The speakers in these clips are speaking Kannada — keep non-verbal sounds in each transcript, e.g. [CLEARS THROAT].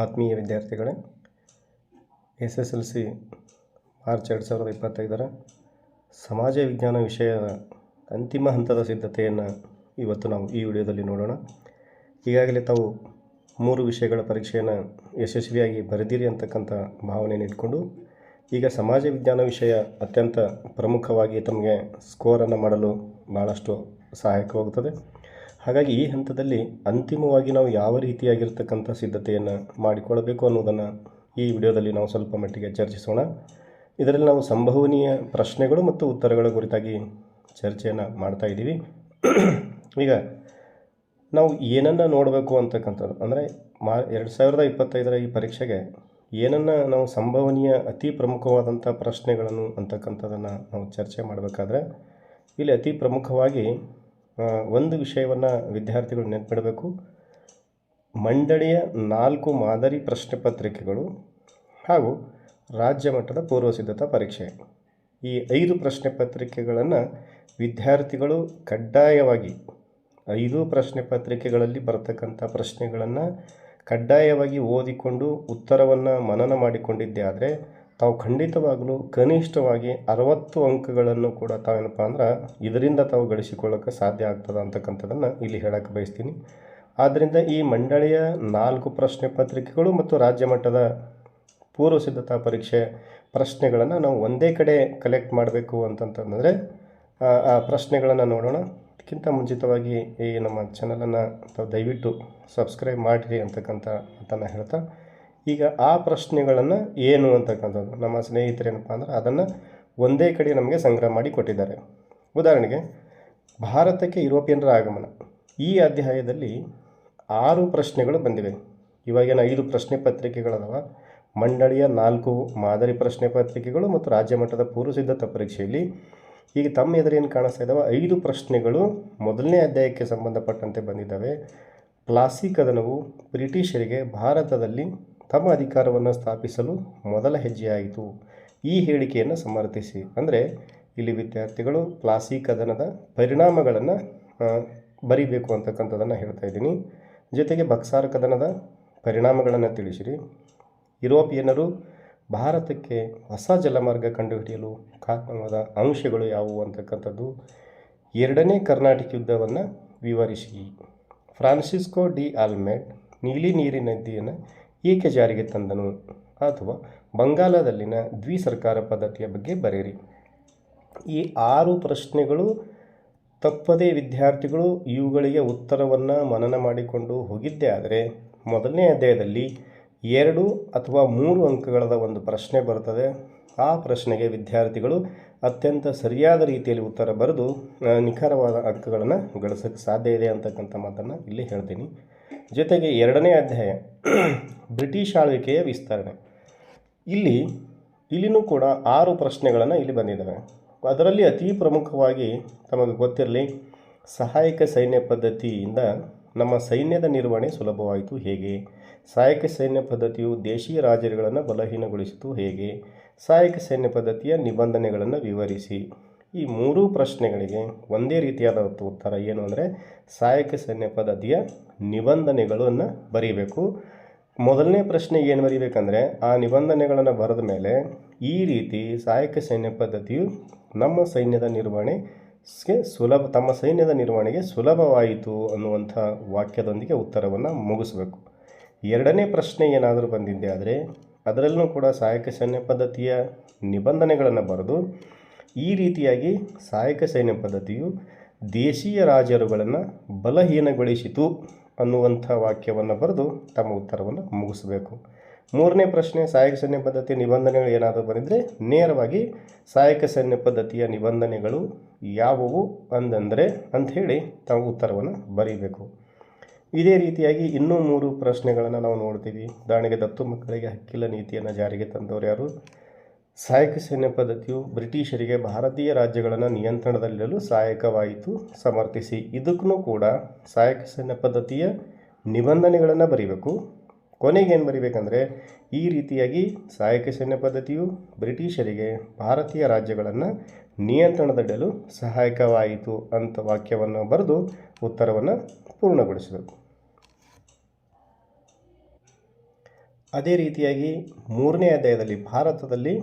ಆತ್ಮೀಯ ವಿದ್ಯಾರ್ಥಿಗಳೇ S S L C March ಎರಡು ಸಾವಿರದ ಇಪ್ಪತ್ತೈದರ ಸಮಾಜ ವಿಜ್ಞಾನ ವಿಷಯದ ಅಂತಿಮ ಹಂತದ ಸಿದ್ಧತೆಯನ್ನು ಇವತ್ತು ನಾವು ಈ ವಿಡಿಯೋದಲ್ಲಿ ನೋಡೋಣ. ಈಗಾಗಲೇ ತಾವು ಮೂರು ವಿಷಯಗಳ ಪರೀಕ್ಷೆಯನ್ನು ಯಶಸ್ವಿಯಾಗಿ ಬರೆದಿರಿ ಅಂತಕ್ಕಂಥ ಭಾವನೆಯನ್ನು ಇಟ್ಕೊಂಡು, ಈಗ ಸಮಾಜ ವಿಜ್ಞಾನ ವಿಷಯ ಅತ್ಯಂತ ಪ್ರಮುಖವಾಗಿ ತಮಗೆ ಸ್ಕೋರನ್ನು ಮಾಡಲು ಭಾಳಷ್ಟು ಸಹಾಯಕವಾಗುತ್ತದೆ. ಹಾಗಾಗಿ ಈ ಹಂತದಲ್ಲಿ ಅಂತಿಮವಾಗಿ ನಾವು ಯಾವ ರೀತಿಯಾಗಿರ್ತಕ್ಕಂಥ ಸಿದ್ಧತೆಯನ್ನು ಮಾಡಿಕೊಳ್ಳಬೇಕು ಅನ್ನೋದನ್ನು ಈ ವಿಡಿಯೋದಲ್ಲಿ ನಾವು ಸ್ವಲ್ಪ ಮಟ್ಟಿಗೆ ಚರ್ಚಿಸೋಣ. ಇದರಲ್ಲಿ ನಾವು ಸಂಭವನೀಯ ಪ್ರಶ್ನೆಗಳು ಮತ್ತು ಉತ್ತರಗಳ ಕುರಿತಾಗಿ ಚರ್ಚೆಯನ್ನು ಮಾಡ್ತಾ ಇದ್ದೀವಿ. ಈಗ ನಾವು ಏನನ್ನು ನೋಡಬೇಕು ಅಂತಕ್ಕಂಥದ್ದು? ಅಂದರೆ ಮಾ ಎರಡು ಸಾವಿರದ ಇಪ್ಪತ್ತೈದರ ಈ ಪರೀಕ್ಷೆಗೆ ಏನನ್ನು ನಾವು ಸಂಭವನೀಯ ಅತಿ ಪ್ರಮುಖವಾದಂಥ ಪ್ರಶ್ನೆಗಳನ್ನು ಅಂತಕ್ಕಂಥದ್ದನ್ನು ನಾವು ಚರ್ಚೆ ಮಾಡಬೇಕಾದ್ರೆ, ಇಲ್ಲಿ ಅತಿ ಪ್ರಮುಖವಾಗಿ ಒಂದು ವಿಷಯವನ್ನು ವಿದ್ಯಾರ್ಥಿಗಳು ನೆನಪಿಡಬೇಕು. ಮಂಡಳಿಯ ನಾಲ್ಕು ಮಾದರಿ ಪ್ರಶ್ನೆ ಪತ್ರಿಕೆಗಳು ಹಾಗೂ ರಾಜ್ಯ ಮಟ್ಟದ ಪೂರ್ವ ಸಿದ್ಧತಾ ಪರೀಕ್ಷೆ. ಈ ಐದು ಪ್ರಶ್ನೆ ಪತ್ರಿಕೆಗಳನ್ನು ವಿದ್ಯಾರ್ಥಿಗಳು ಕಡ್ಡಾಯವಾಗಿ ಐದು ಪ್ರಶ್ನೆ ಪತ್ರಿಕೆಗಳಲ್ಲಿ ಬರತಕ್ಕಂಥ ಪ್ರಶ್ನೆಗಳನ್ನು ಕಡ್ಡಾಯವಾಗಿ ಓದಿಕೊಂಡು ಉತ್ತರವನ್ನು ಮನನ ಮಾಡಿಕೊಂಡಿದ್ದೇ. ಆದರೆ ತಾವು ಖಂಡಿತವಾಗಲೂ ಕನಿಷ್ಠವಾಗಿ ಅರವತ್ತು ಅಂಕಗಳನ್ನು ಕೂಡ ತಾವೇನಪ್ಪ ಅಂದ್ರೆ ಇದರಿಂದ ತಾವು ಗಳಿಸಿಕೊಳ್ಳೋಕ್ಕೆ ಸಾಧ್ಯ ಆಗ್ತದೆ ಅಂತಕ್ಕಂಥದ್ದನ್ನು ಇಲ್ಲಿ ಹೇಳಕ್ಕೆ ಬಯಸ್ತೀನಿ. ಆದ್ದರಿಂದ ಈ ಮಂಡಳಿಯ ನಾಲ್ಕು ಪ್ರಶ್ನೆ ಪತ್ರಿಕೆಗಳು ಮತ್ತು ರಾಜ್ಯ ಮಟ್ಟದ ಪೂರ್ವ ಸಿದ್ಧತಾ ಪರೀಕ್ಷೆ ಪ್ರಶ್ನೆಗಳನ್ನು ನಾವು ಒಂದೇ ಕಡೆ ಕಲೆಕ್ಟ್ ಮಾಡಬೇಕು ಅಂತಂತಂದರೆ, ಆ ಪ್ರಶ್ನೆಗಳನ್ನು ನೋಡೋಣ. ಅದಕ್ಕಿಂತ ಮುಂಚಿತವಾಗಿ ಈ ನಮ್ಮ ಚಾನಲನ್ನು ತಾವು ದಯವಿಟ್ಟು ಸಬ್ಸ್ಕ್ರೈಬ್ ಮಾಡಿರಿ ಅಂತಕ್ಕಂಥ ಮಾತನ್ನು ಹೇಳ್ತಾ ಈಗ ಆ ಪ್ರಶ್ನೆಗಳನ್ನು ಏನು ಅಂತಕ್ಕಂಥದ್ದು? ನಮ್ಮ ಸ್ನೇಹಿತರೇನಪ್ಪ ಅಂದ್ರೆ ಅದನ್ನು ಒಂದೇ ಕಡೆ ನಮಗೆ ಸಂಗ್ರಹ ಮಾಡಿ ಕೊಟ್ಟಿದ್ದಾರೆ. ಉದಾಹರಣೆಗೆ, ಭಾರತಕ್ಕೆ ಯುರೋಪಿಯನ್ರ ಆಗಮನ. ಈ ಅಧ್ಯಾಯದಲ್ಲಿ ಆರು ಪ್ರಶ್ನೆಗಳು ಬಂದಿವೆ. ಇವಾಗೇನು ಐದು ಪ್ರಶ್ನೆ ಪತ್ರಿಕೆಗಳದವ. ಮಂಡಳಿಯ ನಾಲ್ಕು ಮಾದರಿ ಪ್ರಶ್ನೆ ಪತ್ರಿಕೆಗಳು ಮತ್ತು ರಾಜ್ಯ ಮಟ್ಟದ ಪೂರ್ವ ಸಿದ್ಧತಾ ಪರೀಕ್ಷೆಯಲ್ಲಿ ಈಗ ತಮ್ಮ ಎದುರೇನು ಕಾಣಿಸ್ತಾ ಇದ್ದಾವೆ ಐದು ಪ್ರಶ್ನೆಗಳು ಮೊದಲನೇ ಅಧ್ಯಾಯಕ್ಕೆ ಸಂಬಂಧಪಟ್ಟಂತೆ ಬಂದಿದ್ದಾವೆ. ಪ್ಲಾಸಿ ಕದನವು ಬ್ರಿಟಿಷರಿಗೆ ಭಾರತದಲ್ಲಿ ತಮ್ಮ ಅಧಿಕಾರವನ್ನು ಸ್ಥಾಪಿಸಲು ಮೊದಲ ಹೆಜ್ಜೆಯಾಯಿತು. ಈ ಹೇಳಿಕೆಯನ್ನು ಸಮರ್ಥಿಸಿ. ಅಂದರೆ, ಇಲ್ಲಿ ವಿದ್ಯಾರ್ಥಿಗಳು ಪ್ಲಾಸಿ ಕದನದ ಪರಿಣಾಮಗಳನ್ನು ಬರಿಬೇಕು ಅಂತಕ್ಕಂಥದ್ದನ್ನು ಹೇಳ್ತಾ ಇದ್ದೀನಿ. ಜೊತೆಗೆ ಬಕ್ಸಾರ್ ಕದನದ ಪರಿಣಾಮಗಳನ್ನು ತಿಳಿಸಿರಿ. ಯುರೋಪಿಯನ್ನರು ಭಾರತಕ್ಕೆ ಹೊಸ ಜಲಮಾರ್ಗ ಕಂಡುಹಿಡಿಯಲು ಕಾರಣವಾದ ಅಂಶಗಳು ಯಾವುವು ಅಂತಕ್ಕಂಥದ್ದು ಎರಡನೇ ಕರ್ನಾಟಕ ಯುದ್ಧವನ್ನು ವಿವರಿಸಿ. ಫ್ರಾನ್ಸಿಸ್ಕೋ ಡಿ ಆಲ್ಮೆಡ್, ನೀಲಿ ನೀರಿನ ನದಿಯನ್ನು ಏಕೆ ಜಾರಿಗೆ ತಂದನು? ಅಥವಾ ಬಂಗಾಲದಲ್ಲಿನ ದ್ವಿಸರ್ಕಾರ ಪದ್ಧತಿಯ ಬಗ್ಗೆ ಬರೆಯಿರಿ. ಈ ಆರು ಪ್ರಶ್ನೆಗಳು ತಪ್ಪದೇ ವಿದ್ಯಾರ್ಥಿಗಳು ಇವುಗಳಿಗೆ ಉತ್ತರವನ್ನು ಮನನ ಮಾಡಿಕೊಂಡು ಹೋಗಿದ್ದೇ ಆದರೆ ಮೊದಲನೇ ಅಧ್ಯಾಯದಲ್ಲಿ ಎರಡು ಅಥವಾ ಮೂರು ಅಂಕಗಳದ ಒಂದು ಪ್ರಶ್ನೆ ಬರುತ್ತದೆ. ಆ ಪ್ರಶ್ನೆಗೆ ವಿದ್ಯಾರ್ಥಿಗಳು ಅತ್ಯಂತ ಸರಿಯಾದ ರೀತಿಯಲ್ಲಿ ಉತ್ತರ ಬರೆದು ನಿಖರವಾದ ಅಂಕಗಳನ್ನು ಗಳಿಸೋಕ್ಕೆ ಸಾಧ್ಯ ಇದೆ ಅಂತಕ್ಕಂಥ ಮಾತನ್ನು ಇಲ್ಲಿ ಹೇಳ್ತೀನಿ. ಜೊತೆಗೆ ಎರಡನೇ ಅಧ್ಯಾಯ, ಬ್ರಿಟಿಷ್ ಆಳ್ವಿಕೆಯ ವಿಸ್ತರಣೆ. ಇಲ್ಲಿ, ಇಲ್ಲಿನೂ ಕೂಡ ಆರು ಪ್ರಶ್ನೆಗಳನ್ನು ಇಲ್ಲಿ ಬಂದಿದ್ದಾವೆ. ಅದರಲ್ಲಿ ಅತಿ ಪ್ರಮುಖವಾಗಿ ತಮಗೆ ಗೊತ್ತಿರಲಿ, ಸಹಾಯಕ ಸೈನ್ಯ ಪದ್ಧತಿಯಿಂದ ನಮ್ಮ ಸೈನ್ಯದ ನಿರ್ವಹಣೆ ಸುಲಭವಾಯಿತು ಹೇಗೆ? ಸಹಾಯಕ ಸೈನ್ಯ ಪದ್ಧತಿಯು ದೇಶೀಯ ರಾಜರುಗಳನ್ನು ಬಲಹೀನಗೊಳಿಸಿತು ಹೇಗೆ? ಸಹಾಯಕ ಸೈನ್ಯ ಪದ್ಧತಿಯ ನಿಬಂಧನೆಗಳನ್ನು ವಿವರಿಸಿ. ಈ ಮೂರೂ ಪ್ರಶ್ನೆಗಳಿಗೆ ಒಂದೇ ರೀತಿಯಾದ ಉತ್ತರ ಏನು ಅಂದರೆ ಸಹಾಯಕ ಸೈನ್ಯ ಪದ್ಧತಿಯ ನಿಬಂಧನೆಗಳನ್ನು ಬರೀಬೇಕು. ಮೊದಲನೇ ಪ್ರಶ್ನೆ ಏನು ಬರೀಬೇಕಂದ್ರೆ ಆ ನಿಬಂಧನೆಗಳನ್ನು ಬರೆದ ಮೇಲೆ ಈ ರೀತಿ ಸಹಾಯಕ ಸೈನ್ಯ ಪದ್ಧತಿಯು ನಮ್ಮ ಸೈನ್ಯದ ನಿರ್ವಹಣೆಗೆ ಸುಲಭ, ತಮ್ಮ ಸೈನ್ಯದ ನಿರ್ವಹಣೆಗೆ ಸುಲಭವಾಯಿತು ಅನ್ನುವಂಥ ವಾಕ್ಯದೊಂದಿಗೆ ಉತ್ತರವನ್ನು ಮುಗಿಸಬೇಕು. ಎರಡನೇ ಪ್ರಶ್ನೆ ಏನಾದರೂ ಬಂದಿದ್ದೆ ಆದರೆ ಅದರಲ್ಲೂ ಕೂಡ ಸಹಾಯಕ ಸೈನ್ಯ ಪದ್ಧತಿಯ ನಿಬಂಧನೆಗಳನ್ನು ಬರೆದು ಈ ರೀತಿಯಾಗಿ ಸಹಾಯಕ ಸೈನ್ಯ ಪದ್ಧತಿಯು ದೇಶೀಯ ರಾಜರುಗಳನ್ನು ಬಲಹೀನಗೊಳಿಸಿತು ಅನ್ನುವಂಥ ವಾಕ್ಯವನ್ನು ಬರೆದು ತಮ್ಮ ಉತ್ತರವನ್ನು ಮುಗಿಸಬೇಕು. ಮೂರನೇ ಪ್ರಶ್ನೆ, ಸಹಾಯಕ ಸೈನ್ಯ ಪದ್ಧತಿಯ ನಿಬಂಧನೆಗಳು ಏನಾದರೂ ಬಂದಿದ್ದರೆ ನೇರವಾಗಿ ಸಹಾಯಕ ಸೈನ್ಯ ಪದ್ಧತಿಯ ನಿಬಂಧನೆಗಳು ಯಾವುವು ಅಂದಂದರೆ ಅಂಥೇಳಿ ತಮ್ಮ ಉತ್ತರವನ್ನು ಬರೀಬೇಕು. ಇದೇ ರೀತಿಯಾಗಿ ಇನ್ನೂ ಮೂರು ಪ್ರಶ್ನೆಗಳನ್ನು ನಾವು ನೋಡ್ತೀವಿ. ಉದಾಹರಣೆಗೆ ದತ್ತು ಮಕ್ಕಳಿಗೆ ಹಕ್ಕಿಲ್ಲ ನೀತಿಯನ್ನು ಜಾರಿಗೆ ತಂದವರು ಯಾರು? ಸಹಾಯಕ ಸೈನ್ಯ ಪದ್ಧತಿಯು ಬ್ರಿಟಿಷರಿಗೆ ಭಾರತೀಯ ರಾಜ್ಯಗಳನ್ನು ನಿಯಂತ್ರಣದಲ್ಲಿಡಲು ಸಹಾಯಕವಾಯಿತು. ಸಮರ್ಥಿಸಿ. ಇದಕ್ಕೂ ಕೂಡ ಸಹಾಯಕ ಸೈನ್ಯ ಪದ್ಧತಿಯ ನಿಬಂಧನೆಗಳನ್ನು ಬರೀಬೇಕು. ಕೊನೆಗೆ ಏನು ಬರೀಬೇಕಂದ್ರೆ, ಈ ರೀತಿಯಾಗಿ ಸಹಾಯಕ ಸೈನ್ಯ ಪದ್ಧತಿಯು ಬ್ರಿಟಿಷರಿಗೆ ಭಾರತೀಯ ರಾಜ್ಯಗಳನ್ನು ನಿಯಂತ್ರಣದಲ್ಲಿಡಲು ಸಹಾಯಕವಾಯಿತು ಅಂತ ವಾಕ್ಯವನ್ನು ಬರೆದು ಉತ್ತರವನ್ನು ಪೂರ್ಣಗೊಳಿಸಬೇಕು. ಅದೇ ರೀತಿಯಾಗಿ ಮೂರನೇ ಅಧ್ಯಾಯದಲ್ಲಿ ಭಾರತದಲ್ಲಿ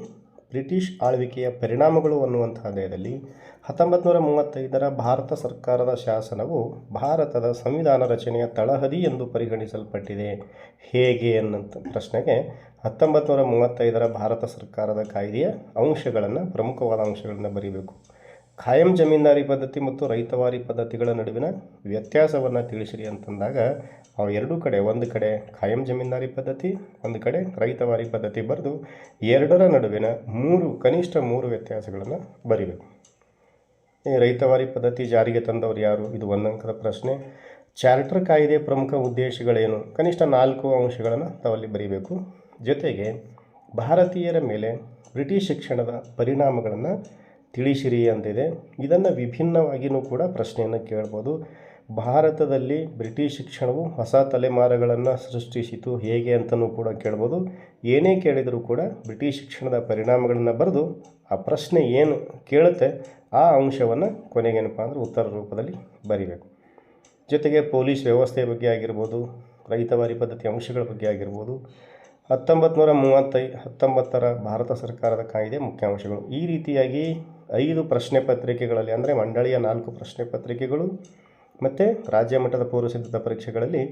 ಬ್ರಿಟಿಷ್ ಆಳ್ವಿಕೆಯ ಪರಿಣಾಮಗಳು ಅನ್ನುವಂಥ ದೇಹದಲ್ಲಿ ಹತ್ತೊಂಬತ್ತು ಮೂವತ್ತೈದರ ಭಾರತ ಸರ್ಕಾರದ ಶಾಸನವು ಭಾರತದ ಸಂವಿಧಾನ ರಚನೆಯ ತಳಹದಿ ಎಂದು ಪರಿಗಣಿಸಲ್ಪಟ್ಟಿದೆ. ಹೇಗೆ ಅನ್ನೋಂಥ ಪ್ರಶ್ನೆಗೆ ಹತ್ತೊಂಬತ್ತು ನೂರ ಮೂವತ್ತೈದರ ಭಾರತ ಸರ್ಕಾರದ ಕಾಯ್ದೆಯ ಅಂಶಗಳನ್ನು ಪ್ರಮುಖವಾದ ಅಂಶಗಳನ್ನು ಬರೀಬೇಕು. ಖಾಯಂ ಜಮೀನ್ದಾರಿ ಪದ್ಧತಿ ಮತ್ತು ರೈತವಾರಿ ಪದ್ಧತಿಗಳ ನಡುವಿನ ವ್ಯತ್ಯಾಸವನ್ನು ತಿಳಿಸಿರಿ ಅಂತಂದಾಗ ಅವು ಎರಡೂ ಕಡೆ, ಒಂದು ಕಡೆ ಖಾಯಂ ಜಮೀನ್ದಾರಿ ಪದ್ಧತಿ, ಒಂದು ಕಡೆ ರೈತವಾರಿ ಪದ್ಧತಿ ಬರೆದು ಎರಡರ ನಡುವಿನ ಮೂರು, ಕನಿಷ್ಠ ಮೂರು ವ್ಯತ್ಯಾಸಗಳನ್ನು ಬರಿಬೇಕು. ಈ ರೈತವಾರಿ ಪದ್ಧತಿ ಜಾರಿಗೆ ತಂದವರು ಯಾರು? ಇದು ಒಂದಂಕದ ಪ್ರಶ್ನೆ. ಚಾರ್ಟರ್ ಕಾಯ್ದೆ ಪ್ರಮುಖ ಉದ್ದೇಶಗಳೇನು? ಕನಿಷ್ಠ ನಾಲ್ಕು ಅಂಶಗಳನ್ನು ತಾವಲ್ಲಿ ಬರೀಬೇಕು. ಜೊತೆಗೆ, ಭಾರತೀಯರ ಮೇಲೆ ಬ್ರಿಟಿಷ್ ಶಿಕ್ಷಣದ ಪರಿಣಾಮಗಳನ್ನು ತಿಳಿಸಿರಿ ಅಂತಿದೆ. ಇದನ್ನು ವಿಭಿನ್ನವಾಗಿಯೂ ಕೂಡ ಪ್ರಶ್ನೆಯನ್ನು ಕೇಳ್ಬೋದು. ಭಾರತದಲ್ಲಿ ಬ್ರಿಟಿಷ್ ಶಿಕ್ಷಣವು ಹೊಸ ತಲೆಮಾರುಗಳನ್ನು ಸೃಷ್ಟಿಸಿತು ಹೇಗೆ ಅಂತಲೂ ಕೂಡ ಕೇಳ್ಬೋದು. ಏನೇ ಕೇಳಿದರೂ ಕೂಡ ಬ್ರಿಟಿಷ್ ಶಿಕ್ಷಣದ ಪರಿಣಾಮಗಳನ್ನು ಬರೆದು ಆ ಪ್ರಶ್ನೆ ಏನು ಕೇಳುತ್ತೆ ಆ ಅಂಶವನ್ನು ಕೊನೆಗೇನಪ್ಪ ಅಂದರೆ ಉತ್ತರ ರೂಪದಲ್ಲಿ ಬರಿಬೇಕು. ಜೊತೆಗೆ ಪೊಲೀಸ್ ವ್ಯವಸ್ಥೆ ಬಗ್ಗೆ ಆಗಿರ್ಬೋದು, ರೈತವಾರಿ ಪದ್ಧತಿ ಅಂಶಗಳ ಬಗ್ಗೆ ಆಗಿರ್ಬೋದು ಹತ್ತೊಂಬತ್ತು ನೂರ ಮೂವತ್ತೈ, ಹತ್ತೊಂಬತ್ತರ ಭಾರತ ಸರ್ಕಾರದ ಕಾಯ್ದೆ ಮುಖ್ಯಾಂಶಗಳು. ಈ ರೀತಿಯಾಗಿ ಐದು ಪ್ರಶ್ನೆ ಪತ್ರಿಕೆಗಳಲ್ಲಿ, ಅಂದರೆ ಮಂಡಳಿಯ ನಾಲ್ಕು ಪ್ರಶ್ನೆ ಪತ್ರಿಕೆಗಳು ಮತ್ತು ರಾಜ್ಯ ಮಟ್ಟದ ಪೂರ್ವ ಸಿದ್ಧತಾ ಪರೀಕ್ಷೆಗಳಲ್ಲಿ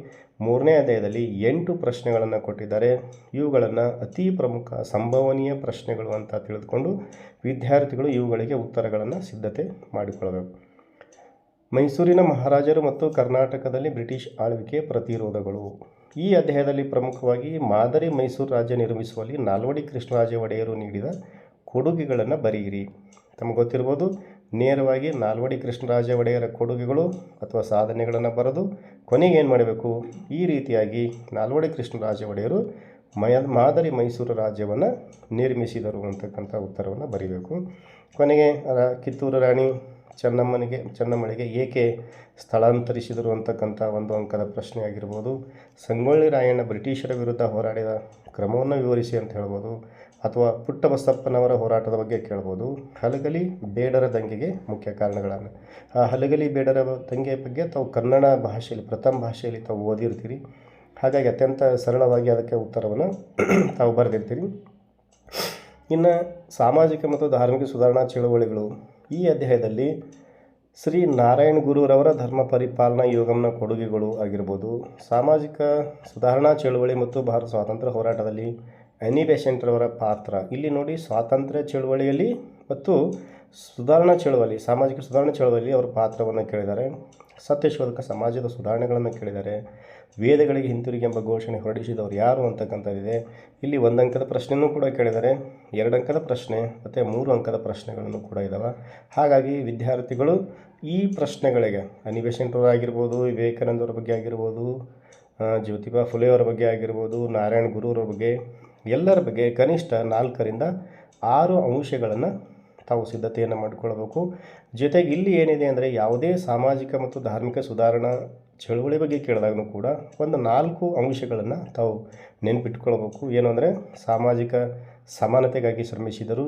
ಮೂರನೇ ಅಧ್ಯಾಯದಲ್ಲಿ ಎಂಟು ಪ್ರಶ್ನೆಗಳನ್ನು ಕೊಟ್ಟಿದ್ದಾರೆ. ಇವುಗಳನ್ನು ಅತಿ ಪ್ರಮುಖ ಸಂಭವನೀಯ ಪ್ರಶ್ನೆಗಳು ಅಂತ ತಿಳಿದುಕೊಂಡು ವಿದ್ಯಾರ್ಥಿಗಳು ಇವುಗಳಿಗೆ ಉತ್ತರಗಳನ್ನು ಸಿದ್ಧತೆ ಮಾಡಿಕೊಳ್ಳಬೇಕು. ಮೈಸೂರಿನ ಮಹಾರಾಜರು ಮತ್ತು ಕರ್ನಾಟಕದಲ್ಲಿ ಬ್ರಿಟಿಷ್ ಆಳ್ವಿಕೆ ಪ್ರತಿರೋಧಗಳು. ಈ ಅಧ್ಯಾಯದಲ್ಲಿ ಪ್ರಮುಖವಾಗಿ ಮಾದರಿ ಮೈಸೂರು ರಾಜ್ಯ ನಿರ್ಮಿಸುವಲ್ಲಿ ನಾಲ್ವಡಿ ಕೃಷ್ಣರಾಜ ಒಡೆಯರು ನೀಡಿದ ಕೊಡುಗೆಗಳನ್ನು ಬರೆಯಿರಿ. ತಮಗೆ ಗೊತ್ತಿರ್ಬೋದು, ನೇರವಾಗಿ ನಾಲ್ವಡಿ ಕೃಷ್ಣರಾಜ ಒಡೆಯರ ಕೊಡುಗೆಗಳು ಅಥವಾ ಸಾಧನೆಗಳನ್ನು ಬರೆದು ಕೊನೆಗೆ ಏನು ಮಾಡಬೇಕು? ಈ ರೀತಿಯಾಗಿ ನಾಲ್ವಡಿ ಕೃಷ್ಣರಾಜ ಒಡೆಯರು ಮಯ, ಮಾದರಿ ಮೈಸೂರು ರಾಜ್ಯವನ್ನು ನಿರ್ಮಿಸಿದರು ಅಂತಕ್ಕಂಥ ಉತ್ತರವನ್ನು ಬರೀಬೇಕು. ಕೊನೆಗೆ ಕಿತ್ತೂರು ರಾಣಿ ಚೆನ್ನಮ್ಮನಿಗೆ, ಚೆನ್ನಮ್ಮಳಿಗೆ ಏಕೆ ಸ್ಥಳಾಂತರಿಸಿದರು ಅಂತಕ್ಕಂಥ ಒಂದು ಅಂಕದ ಪ್ರಶ್ನೆ ಆಗಿರ್ಬೋದು. ಸಂಗೊಳ್ಳಿ ರಾಯಣ್ಣ ಬ್ರಿಟಿಷರ ವಿರುದ್ಧ ಹೋರಾಡಿದ ಕ್ರಮವನ್ನು ವಿವರಿಸಿ ಅಂತ ಹೇಳ್ಬೋದು. ಅಥವಾ ಪುಟ್ಟಬಸಪ್ಪನವರ ಹೋರಾಟದ ಬಗ್ಗೆ ಕೇಳ್ಬೋದು. ಹಲಗಲಿ ಬೇಡರ ದಂಗೆಗೆ ಮುಖ್ಯ ಕಾರಣಗಳನ್ನು ಆ ಹಲಗಲಿ ಬೇಡರ ದಂಗೆ ಬಗ್ಗೆ ತಾವು ಕನ್ನಡ ಭಾಷೆಯಲ್ಲಿ, ಪ್ರಥಮ ಭಾಷೆಯಲ್ಲಿ ತಾವು ಓದಿರ್ತೀರಿ. ಹಾಗಾಗಿ ಅತ್ಯಂತ ಸರಳವಾಗಿ ಅದಕ್ಕೆ ಉತ್ತರವನ್ನು [CLEARS THROAT] ತಾವು ಬರೆದಿರ್ತೀರಿ. ಇನ್ನು ಸಾಮಾಜಿಕ ಮತ್ತು ಧಾರ್ಮಿಕ ಸುಧಾರಣಾ ಚಳುವಳಿಗಳು. ಈ ಅಧ್ಯಾಯದಲ್ಲಿ ಶ್ರೀ ನಾರಾಯಣ ಗುರುರವರ ಧರ್ಮ ಪರಿಪಾಲನಾ ಯೋಗಂನ ಕೊಡುಗೆಗಳು ಆಗಿರ್ಬೋದು. ಸಾಮಾಜಿಕ ಸುಧಾರಣಾ ಚಳುವಳಿ ಮತ್ತು ಭಾರತ ಸ್ವಾತಂತ್ರ್ಯ ಹೋರಾಟದಲ್ಲಿ ಅನಿ ಬೆಸೆಂಟ್ರವರ ಪಾತ್ರ. ಇಲ್ಲಿ ನೋಡಿ ಸ್ವಾತಂತ್ರ್ಯ ಚಳುವಳಿಯಲ್ಲಿ ಮತ್ತು ಸುಧಾರಣಾ ಚಳುವಳಿ, ಸಾಮಾಜಿಕ ಸುಧಾರಣಾ ಚಳುವಳಿಯಲ್ಲಿ ಅವರ ಪಾತ್ರವನ್ನು ಕೇಳಿದ್ದಾರೆ. ಸತ್ಯಶೋಧಕ ಸಮಾಜದ ಸುಧಾರಣೆಗಳನ್ನು ಕೇಳಿದ್ದಾರೆ. ವೇದಗಳಿಗೆ ಹಿಂತಿರುಗಿ ಎಂಬ ಘೋಷಣೆ ಹೊರಡಿಸಿದವರು ಯಾರು ಅಂತಕ್ಕಂಥದ್ದಿದೆ. ಇಲ್ಲಿ ಒಂದು ಅಂಕದ ಪ್ರಶ್ನೆಯೂ ಕೂಡ ಕೇಳಿದ್ದಾರೆ. ಎರಡು ಅಂಕದ ಪ್ರಶ್ನೆ ಮತ್ತು ಮೂರು ಅಂಕದ ಪ್ರಶ್ನೆಗಳನ್ನು ಕೂಡ ಇದ್ದಾವೆ ಹಾಗಾಗಿ ವಿದ್ಯಾರ್ಥಿಗಳು ಈ ಪ್ರಶ್ನೆಗಳಿಗೆ ಅನಿಬೇಶೆಂಟ್ರವ್ರು ಆಗಿರ್ಬೋದು, ವಿವೇಕಾನಂದವ್ರ ಬಗ್ಗೆ ಆಗಿರ್ಬೋದು ಜ್ಯೋತಿಬಾ ಫುಲೆಯವರ ಬಗ್ಗೆ ಆಗಿರ್ಬೋದು, ನಾರಾಯಣ ಗುರುವರ ಬಗ್ಗೆ ಎಲ್ಲರ ಬಗ್ಗೆ ಕನಿಷ್ಠ ನಾಲ್ಕರಿಂದ ಆರು ಅಂಶಗಳನ್ನು ತಾವು ಸಿದ್ಧತೆಯನ್ನು ಮಾಡಿಕೊಳ್ಳಬೇಕು ಜೊತೆಗೆ ಇಲ್ಲಿ ಏನಿದೆ ಅಂದರೆ ಯಾವುದೇ ಸಾಮಾಜಿಕ ಮತ್ತು ಧಾರ್ಮಿಕ ಸುಧಾರಣಾ ಚಳುವಳಿ ಬಗ್ಗೆ ಕೇಳಿದಾಗಲೂ ಕೂಡ ಒಂದು ನಾಲ್ಕು ಅಂಶಗಳನ್ನು ತಾವು ನೆನ್ಪಿಟ್ಕೊಳ್ಬೇಕು. ಏನು ಅಂದರೆ ಸಾಮಾಜಿಕ ಸಮಾನತೆಗಾಗಿ ಶ್ರಮಿಸಿದರು,